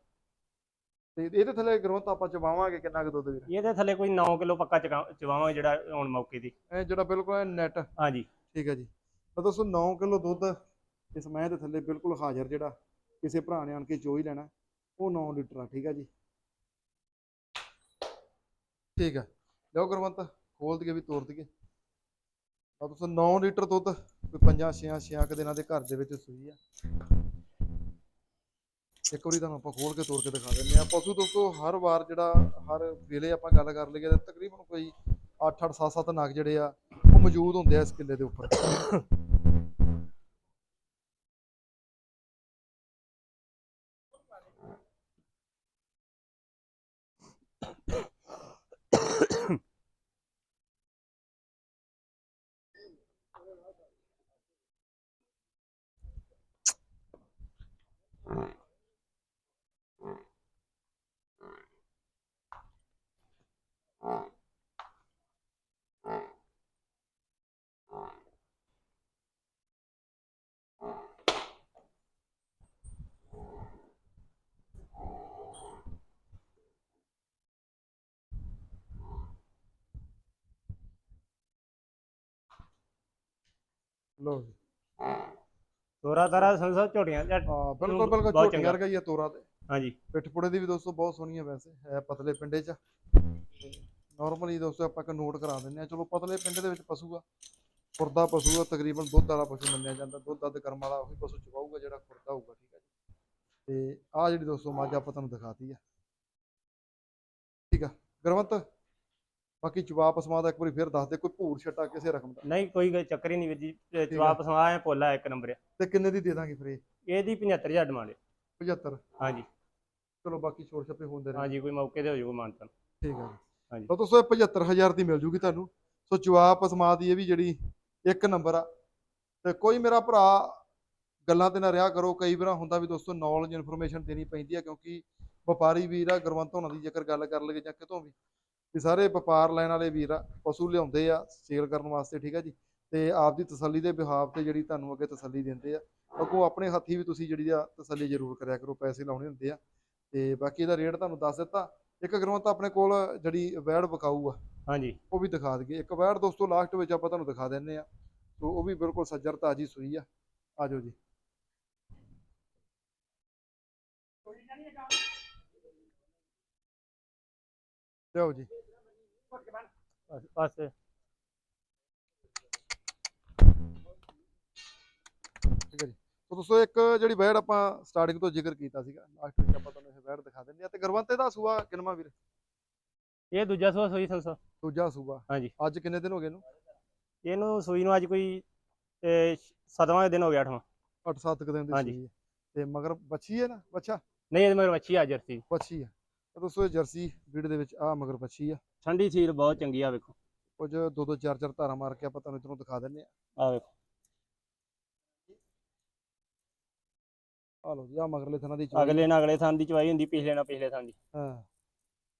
ਤੇ ਇਹਦੇ ਥੱਲੇ ਗਰੋਂਤ ਆਪਾਂ ਚਵਾਵਾਂਗੇ ਕਿੰਨਾ ਕੁ ਦੁੱਧ ਵੀਰ? ਇਹਦੇ ਥੱਲੇ ਕੋਈ 9 ਕਿਲੋ ਪੱਕਾ ਚਵਾਵਾਂਗੇ ਜਿਹੜਾ ਹੁਣ ਮੌਕੇ ਦੀ। ਇਹ ਜਿਹੜਾ ਬਿਲਕੁਲ ਨੈਟ ਹਾਂਜੀ। ਠੀਕ ਹੈ ਜੀ। ਤਾਂ ਦੋਸਤੋ 9 ਕਿਲੋ ਦੁੱਧ ਇਸ ਮੈਂ ਦੇ ਥੱਲੇ ਬਿਲਕੁਲ ਹਾਜ਼ਰ ਜਿਹੜਾ ਕਿਸੇ ਭਰਾ ਨੇ ਆਣ ਕੇ ਚੋ ਹੀ ਲੈਣਾ। ਉਹ 9 ਲੀਟਰ ਆ ਠੀਕ ਹੈ ਜੀ। ਠੀਕ ਹੈ। ਲਓ ਗੁਰਵੰਤ ਖੋਲ ਦਈਏ ਵੀ ਤੋੜ ਦਈਏ। ਤਾਂ ਦੋਸਤੋ 9 ਲੀਟਰ ਦੁੱਧ ਕੋਈ ਪੰਜਾਂ ਛੇਆਂ ਛੇਆਂ ਕੁ ਦਿਨਾਂ ਦੇ ਘਰ ਦੇ ਵਿੱਚ ਸੂਈ ਆ। ਇੱਕ ਵਾਰੀ ਤੁਹਾਨੂੰ ਆਪਾਂ ਖੋਲ ਕੇ ਤੋੜ ਕੇ ਦਿਖਾ ਦਿੰਦੇ ਆ ਪਸ਼ੂ ਦੋਸਤੋ, ਹਰ ਵਾਰ ਜਿਹੜਾ, ਹਰ ਵੇਲੇ ਆਪਾਂ ਗੱਲ ਕਰ ਲਈਏ ਤਾਂ ਤਕਰੀਬਨ ਕੋਈ 8 8 7 7 ਨਗ ਜਿਹੜੇ ਆ, ਉਹ ਮੌਜੂਦ ਹੁੰਦੇ ਆ ਇਸ ਕਿੱਲੇ ਦੇ ਉੱਪਰ। ਲਓ ਜੀ। ਤੋਰਾ ਤਾਰਾ ਸੰਸਾ ਝੋਟੀਆਂ ਜਾਂ- ਹਾਂ ਬਿਲਕੁਲ ਬਹੁਤ ਬਿਲਕੁਲ ਝੋਟੀ ਚੰਗਾ। ਵਰਗਾ ਹੀ ਆ ਤੋਰਾ ਤੇ। ਹਾਂਜੀ। ਪਿੱਠ ਪੁੜੇ ਦੀ ਵੀ ਦੋਸਤੋ ਬਹੁਤ ਸੋਹਣੀ ਹੈ ਵੈਸੇ ਹੈ ਪਤਲੇ ਪਿੰਡੇ 'ਚ। ਨਾਰਮਲੀ ਦੋਸਤੋ ਆਪਾਂ ਇੱਕ ਨੋਟ ਕਰਾ ਦਿੰਦੇ ਆ ਚਲੋ ਪਤਲੇ ਪਿੰਡੇ ਦੇ ਵਿੱਚ ਪਸ਼ੂ ਆ ਖੁਰਦਾ ਪਸ਼ੂ ਆ ਤਕਰੀਬਨ ਦੁੱਧ ਵਾਲਾ ਪਸ਼ੂ ਮੰਨਿਆ ਜਾਂਦਾ। ਦੁੱਧ ਦੱਧ ਕਰਮ ਵਾਲਾ ਉਹੀ ਪਸ਼ੂ ਚਵਾਊਗਾ ਜਿਹੜਾ ਖੁਰਦਾ ਹੋਊਗਾ ਠੀਕ ਹੈ ਜੀ। ਤੇ ਆਹ ਜਿਹੜੀ ਦੋਸਤੋ ਮੱਝ ਆਪਾਂ ਤੁਹਾਨੂੰ ਦਿਖਾਤੀ ਆ। ਠੀਕ ਆ। ਗੁਰਵੰਤ ਬਾਕੀ ਜਵਾਬ ਪਸਮਾ ਦਾ ਇੱਕ ਵਾਰੀ ਫਿਰ ਦੱਸ ਦੇ ਕੋਈ ਭੂਰ ਛੱਟਾ ਕਿਸੇ ਰਕਮ ਦਾ? ਨਹੀਂ ਕੋਈ ਗੱਲ ਚੱਕਰ ਹੀ ਨਹੀਂ ਵੀਰ ਜੀ। ਜਵਾਬ ਸਵਾ ਹੈ ਪੋਲਾ ਇੱਕ ਨੰਬਰ ਆ। ਤੇ ਕਿੰਨੇ ਦੀ ਦੇ ਦਾਂਗੇ ਫਿਰ ਇਹ? ਇਹਦੀ 75000 ਡਿਮਾਂਡ ਹੈ 75 ਹਾਂਜੀ। ਚਲੋ ਬਾਕੀ ਛੋੜ ਛੱਪੇ ਹੁੰਦੇ ਰਹੇ। ਹਾਂਜੀ ਕੋਈ ਮੌਕੇ ਤੇ ਹੋ ਜਾਊਗਾ ਮਾਨਤਨ ਠੀਕ ਹੈ ਹਾਂਜੀ। ਤਾਂ ਦੋਸਤੋ ਇਹ 75000 ਦੀ ਮਿਲ ਜੂਗੀ ਤੁਹਾਨੂੰ। ਸੋ ਜਵਾਬ ਪਸਮਾ ਦੀ ਇਹ ਵੀ ਜਿਹੜੀ ਇੱਕ ਨੰਬਰ ਆ। ਤੇ ਕੋਈ ਮੇਰਾ ਭਰਾ ਗੱਲਾਂ ਤੇ ਨਾ ਰਿਹਾ ਕਰੋ। ਕਈ ਵਾਰ ਹੁੰਦਾ ਵੀ ਦੋਸਤੋ ਨੌਲੇਜ ਇਨਫੋਰਮੇਸ਼ਨ ਦੇਣੀ ਪੈਂਦੀ ਆ ਕਿਉਂਕਿ ਵਪਾਰੀ ਵੀਰ ਆ ਗੁਰਵੰਤ ਹੋਣਾ ਦੀ ਜੇਕਰ ਗੱਲ ਕਰ ਲਈਏ ਜਾਂ ਕਿਤੋਂ ਵੀ। ਵੀ ਸਾਰੇ ਵਪਾਰ ਲੈਣ ਵਾਲੇ ਵੀਰ ਆ ਪਸ਼ੂ ਲਿਆਉਂਦੇ ਆ ਸੇਲ ਕਰਨ ਵਾਸਤੇ ਠੀਕ ਆ ਜੀ? ਤੇ ਆਪ ਦੀ ਤਸੱਲੀ ਦੇ ਬਿਹਾਫ ਤੇ ਜਿਹੜੀ ਤੁਹਾਨੂੰ ਅੱਗੇ ਤਸੱਲੀ ਦਿੰਦੇ ਆ ਅੱਗੋਂ ਆਪਣੇ ਹੱਥੀ ਵੀ ਤੁਸੀਂ ਜਿਹੜੀ ਆ ਤਸੱਲੀ ਜ਼ਰੂਰ ਕਰਿਆ ਕਰੋ ਪੈਸੇ ਲਾਉਣੇ ਹੁੰਦੇ ਆ। ਤੇ ਬਾਕੀ ਇਹਦਾ ਰੇਟ ਤੁਹਾਨੂੰ ਦੱਸ ਦਿੱਤਾ ਇੱਕ ਗੁਰਵੰਤ ਆਪਣੇ ਕੋਲ ਜਿਹੜੀ ਵੈੜ ਵਿਕਾਊ ਆ ਹਾਂਜੀ। ਉਹ ਵੀ ਦਿਖਾ ਦਈਏ। ਇੱਕ ਵੈੜ ਦੋਸਤੋ ਲਾਸਟ ਵਿੱਚ ਆਪਾਂ ਤੁਹਾਨੂੰ ਦਿਖਾ ਦਿੰਨੇ ਆ ਸੋ ਉਹ ਵੀ ਬਿਲਕੁਲ ਸੱਜਰ ਤਾਜੀ ਸੂਈ ਆ। ਆਜੋ ਜੀ। ਲਿਆਓ ਜੀ। ਬਸ ਠੀਕ ਹੈ ਜੀ। ਦੋਸਤੋ ਇੱਕ ਜਿਹੜੀ ਵੈੜ ਆਪਾਂ ਸਟਾਰਟਿੰਗ ਤੋਂ ਜ਼ਿਕਰ ਕੀਤਾ ਸੀਗਾ ਲਾਸਟ ਵਿੱਚ ਆਪਾਂ ਤੁਹਾਨੂੰ ਇਹ ਵੈੜ ਦਿਖਾ ਦਿੰਦੇ ਆ ਤੇ ਗੁਰਵੰਤੇ ਦਾ ਸੂਆ ਕਿਨਮਾ ਵੀਰ? ਇਹ ਦੂਜਾ ਸੂਆ ਸੂਈ ਸੰਸਾ। ਦੂਜਾ ਸੂਆ। ਹਾਂਜੀ। ਅੱਜ ਕਿੰਨੇ ਦਿਨ ਹੋ ਗਏ ਇਹਨੂੰ? ਇਹਨੂੰ ਸੂਈ ਨੂੰ ਅੱਜ ਕੋਈ ਤੇ ਸਤਵਾਂ ਦਿਨ ਹੋ ਗਿਆ ਅੱਠਵਾਂ। 8-7 ਦਿਨ ਦੀ। ਸੂਈ ਹੈ। ਤੇ ਮਗਰ ਬੱਚੀ ਹੈ ਨਾ? ਬੱਚਾ ਨਹੀਂ ਇਹਦੇ ਮਗਰ ਮੱਛੀ ਆ ਜਰਸੀ ਬੱਚੀ ਆ। ਤਾਂ ਦੋਸਤੋ ਇਹ ਜਰਸੀ ਬਰੀਡ ਦੇ ਵਿੱਚ ਆ ਮਗਰ ਬੱਚੀ ਆ। ਠੰਡੀ ਸੀਲ ਬਹੁਤ ਚੰਗੀ ਆ ਵੇਖੋ। ਕੁਝ ਦੋ ਦੋ ਚਾਰ ਚਾਰ ਧਾਰਾਂ ਮਾਰ ਕੇ ਆਪਾਂ ਤੁਹਾਨੂੰ ਇਧਰੋਂ ਦਿਖਾ ਦਿੰਨੇ ਆ। ਆ ਵੇਖੋ। ਆ ਲਓ ਜੀ ਆ ਮਗਰਲੇ ਥਣਾ ਦੀ ਅਗਲੇ ਨਾਲ ਅਗਲੇ ਥਾਂ ਦੀ ਚਵਾਈ ਹੁੰਦੀ ਪਿਛਲੇ ਨਾਲ ਪਿਛਲੇ ਥਾਂ ਦੀ। ਹਾਂ।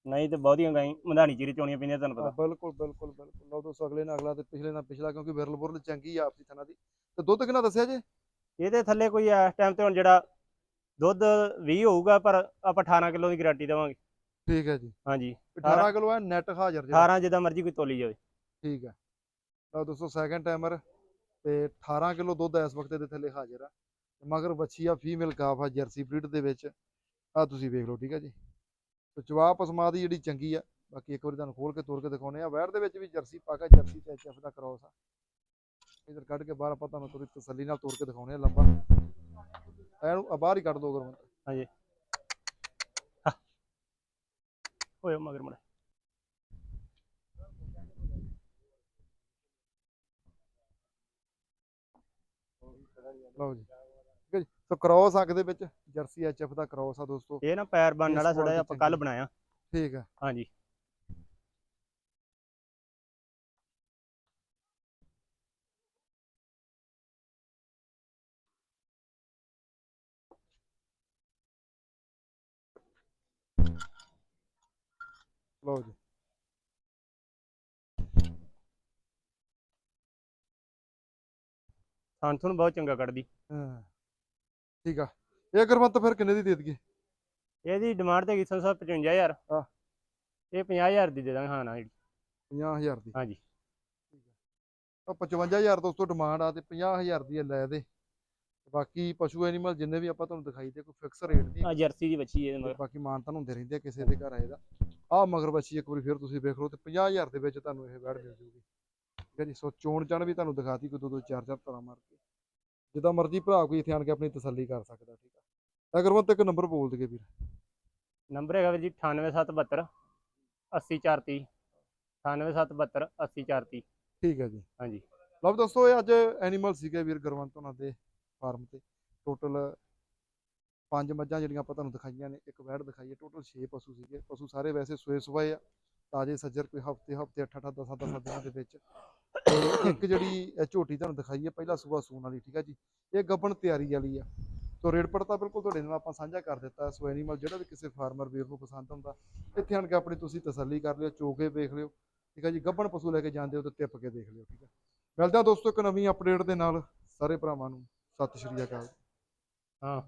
ਨਹੀਂ ਤੇ ਬਹੁਤੀਆਂ ਗਾਈ ਮਧਾਣੀ ਚੀਰੀ ਚੋਣੀਆਂ ਪੈਂਦੀਆਂ ਤੁਹਾਨੂੰ ਪਤਾ। ਬਿਲਕੁਲ ਬਿਲਕੁਲ ਬਿਲਕੁਲ। ਲਓ ਦੋਸਤੋ ਅਗਲੇ ਨਾਲ ਅਗਲਾ ਤੇ ਪਿਛਲੇ ਨਾਲ ਪਿਛਲਾ ਕਿਉਂਕਿ ਵਿਰਲ ਬੁਰਲ ਚੰਗੀ ਆ ਆਪਸੀ ਥਣਾ ਦੀ। ਤੇ ਦੁੱਧ ਕਿੰਨਾ ਦੱਸਿਆ ਜੇ? ਇਹਦੇ ਥੱਲੇ ਕੋਈ ਇਸ ਟਾਈਮ ਤੇ ਹੁਣ ਜਿਹੜਾ ਦੁੱਧ 20 ਹੋਊਗਾ ਪਰ ਆਪਾਂ 18 ਕਿਲੋ ਦੀ ਗਾਰੰਟੀ ਦੇਵਾਂਗੇ। ਠੀਕ ਹੈ ਜੀ। ਹਾਂਜੀ। 18 ਕਿਲੋ ਹੈ ਨੈਟ ਹਾਜ਼ਰ ਜਿਹੜਾ। 18 ਜਿੱਦਾਂ ਮਰਜ਼ੀ ਕੋਈ ਤੋਲੀ ਜਾਵੇ। ਠੀਕ ਹੈ। ਤਾਂ ਦੋਸਤੋ ਸੈਕੰਡ ਟਾਈਮਰ ਤੇ 18 ਕਿਲੋ ਦੁੱਧ ਇਸ ਵਕਤ ਦੇ ਥੱਲੇ ਹਾਜ਼ਰ ਆ। ਮਗਰ ਬੱਚੀ ਆ ਫੀਮੇਲ ਕਾਫ ਆ ਜਰਸੀ ਬਰੀਡ ਦੇ ਵਿੱਚ। ਆ ਤੁਸੀਂ ਵੇਖ ਲਓ ਠੀਕ ਹੈ ਜੀ। ਤੇ ਜਵਾਬ ਪਸਮਾ ਦੀ ਜਿਹੜੀ ਚੰਗੀ ਆ ਬਾਕੀ ਇੱਕ ਵਾਰੀ ਤੁਹਾਨੂੰ ਖੋਲ ਕੇ ਤੋੜ ਕੇ ਦਿਖਾਉਨੇ ਆ ਵੈਰ ਦੇ ਵਿੱਚ ਵੀ ਜਰਸੀ ਪਾਕਾ ਜਰਸੀ ਤੇ ਐਚਐਫ ਦਾ ਕ੍ਰੋਸ ਆ। ਇਧਰ ਕੱਢ ਕੇ ਬਾਹਰ ਆਪਾਂ ਤੁਹਾਨੂੰ ਥੋੜੀ ਤਸੱਲੀ ਨਾਲ ਤੋੜ ਕੇ ਦਿਖਾਉਨੇ ਆ ਲੰਬਾ। ਆ ਬਾਹਰ ਹੀ ਕੱਢ ਦੋ ਗੁਰਮਤ ਹੋਏ ਮਗਰ ਮੜਾ ਲਓ ਜੀ ਠੀਕ ਹੈ ਜੀ। ਸੋ ਕ੍ਰੋਸ ਅੱਗ ਦੇ ਵਿੱਚ? ਜਰਸੀ ਐਚਐਫ ਦਾ ਕ੍ਰੋਸ ਆ ਦੋਸਤੋ। ਇਹ ਨਾ ਪੈਰ ਬਣਨ ਵਾਲਾ ਥੋੜਾ ਜਿਹਾ ਆਪਾਂ ਕੱਲ। ਬਣਾਇਆ। ਠੀਕ ਹੈ ਹਾਂਜੀ। ਲਓ ਜੀ ਥਾਂ ਥੁਣ ਬਹੁਤ ਚੰਗਾ ਕੱਢਦੀ। ਹਾਂ। ਠੀਕ ਆ। ਇਹ ਗੁਰਮਤ ਫਿਰ ਕਿੰਨੇ ਦੀ ਦੇ ਦਈਏ? ਇਹਦੀ ਡਿਮਾਂਡ ਤੇ ਹੈਗੀ 55000 ਹਾਂ। ਇਹ 50000 ਦੀ ਦੇ ਦਾਂਗੇ ਹਾਂ ਨਾ ਜਿਹੜੀ 50000 ਦੀ। ਹਾਂਜੀ। ਤਾਂ 55000 ਦੋਸਤੋ ਡਿਮਾਂਡ ਆ ਤੇ 50000 ਦੀ ਇਹ ਲੈ ਦੇ। ਬਾਕੀ ਪਸ਼ੂ ਐਨੀਮਲ ਜਿੰਨੇ ਵੀ ਆਪਾਂ ਤੁਹਾਨੂੰ ਦਿਖਾਈ ਦੇ ਕੋਈ ਫਿਕਸ ਰੇਟ ਨਹੀਂ ਆ ਜਰਸੀ ਦੀ ਬੱਚੀ ਇਹਦੇ ਤੇ ਮਗਰ। ਬਾਕੀ ਮਾਨਤਾਨ ਹੁੰਦੇ ਰਹਿੰਦੇ ਆ ਕਿਸੇ ਦੇ ਘਰ ਆਏ ਦਾ। ਆ ਮਗਰ ਬੱਚੀ ਇੱਕ ਵਾਰੀ ਫਿਰ ਤੁਸੀਂ ਵੇਖ ਲਓ ਤੇ 50000 ਦੇ ਵਿੱਚ ਤੁਹਾਨੂੰ ਇਹ ਵੈੜ ਮਿਲ ਜੂਗੀ। ਠੀਕ ਹੈ ਜੀ ਸੋ ਚੋਣ ਚਣ ਵੀ ਤੁਹਾਨੂੰ ਦਿਖਾਤੀ ਕੋਈ ਦੋ ਦੋ ਚਾਰ ਚਾਰ ਤਰ੍ਹਾਂ ਮਾਰ ਕੇ। ਜਿੱਦਾਂ ਮਰਜ਼ੀ ਭਰਾ ਕੋਈ ਇੱਥੇ ਆਣ ਕੇ ਆਪਣੀ ਤਸੱਲੀ ਕਰ ਸਕਦਾ ਠੀਕ ਆ। ਅਗਰ ਤੇ ਇੱਕ ਨੰਬਰ ਬੋਲ ਦਈਏ ਵੀਰ। ਨੰਬਰ ਹੈਗਾ ਵੀਰ ਜੀ 98772 80430 98772 80430 ਠੀਕ ਹੈ ਜੀ। ਹਾਂਜੀ। ਲਓ ਦੋਸਤੋ ਇਹ ਅੱਜ ਐਨੀਮਲ ਸੀਗੇ ਵੀਰ ਗੁਰਵੰਤ ਉਹਨਾਂ ਦੇ ਫਾਰਮ ਤੇ। ਟੋਟਲ ਪੰਜ ਮੱਝਾਂ ਜਿਹੜੀਆਂ ਆਪਾਂ ਤੁਹਾਨੂੰ ਦਿਖਾਈਆਂ ਨੇ, ਇੱਕ ਵੈੜ ਦਿਖਾਈ ਹੈ ਟੋਟਲ 6 ਪਸ਼ੂ ਸੀਗੇ। ਪਸ਼ੂ ਸਾਰੇ ਵੈਸੇ ਸੂਏ ਸੁਆਏ ਆ, ਤਾਜੇ ਸੱਜਰ ਕੋਈ ਹਫ਼ਤੇ ਹਫ਼ਤੇ 8 8 10 10 ਦਿਨਾਂ ਦੇ ਵਿੱਚ। ਇੱਕ ਜਿਹੜੀ ਝੋਟੀ ਤੁਹਾਨੂੰ ਦਿਖਾਈ ਹੈ, ਪਹਿਲਾ ਸੂਆ ਸੂਣ ਵਾਲੀ, ਠੀਕ ਹੈ ਜੀ? ਇਹ ਗੱਬਣ ਤਿਆਰੀ ਵਾਲੀ ਆ। ਸੋ ਰੇਟ ਪੜਤਾ ਬਿਲਕੁਲ ਤੁਹਾਡੇ ਨਾਲ ਆਪਾਂ ਸਾਂਝਾ ਕਰ ਦਿੱਤਾ ਸੋ ਐਨੀਮਲ ਜਿਹੜਾ ਵੀ ਕਿਸੇ ਫਾਰਮਰ ਵੀਰ ਨੂੰ ਪਸੰਦ ਹੁੰਦਾ, ਇੱਥੇ ਆਣ ਕੇ ਆਪਣੀ ਤੁਸੀਂ ਤਸੱਲੀ ਕਰ ਲਿਓ ਚੋਕੇ ਵੇਖ ਲਿਓ, ਠੀਕ ਹੈ ਜੀ? ਗੱਬਣ ਪਸ਼ੂ ਲੈ ਕੇ ਜਾਂਦੇ ਹੋ ਤੇ ਟਿੱਪ ਕੇ ਦੇਖ ਲਿਓ, ਠੀਕ ਹੈ ਮਿਲਦਾ ਦੋਸਤੋ ਇੱਕ ਨਵੀਂ ਅਪਡੇਟ ਦੇ ਨਾਲ, ਸਾਰੇ ਭਰਾਵਾਂ ਨੂੰ ਸਤਿ ਸ਼੍ਰੀ ਅਕਾਲ। ਹਾਂ।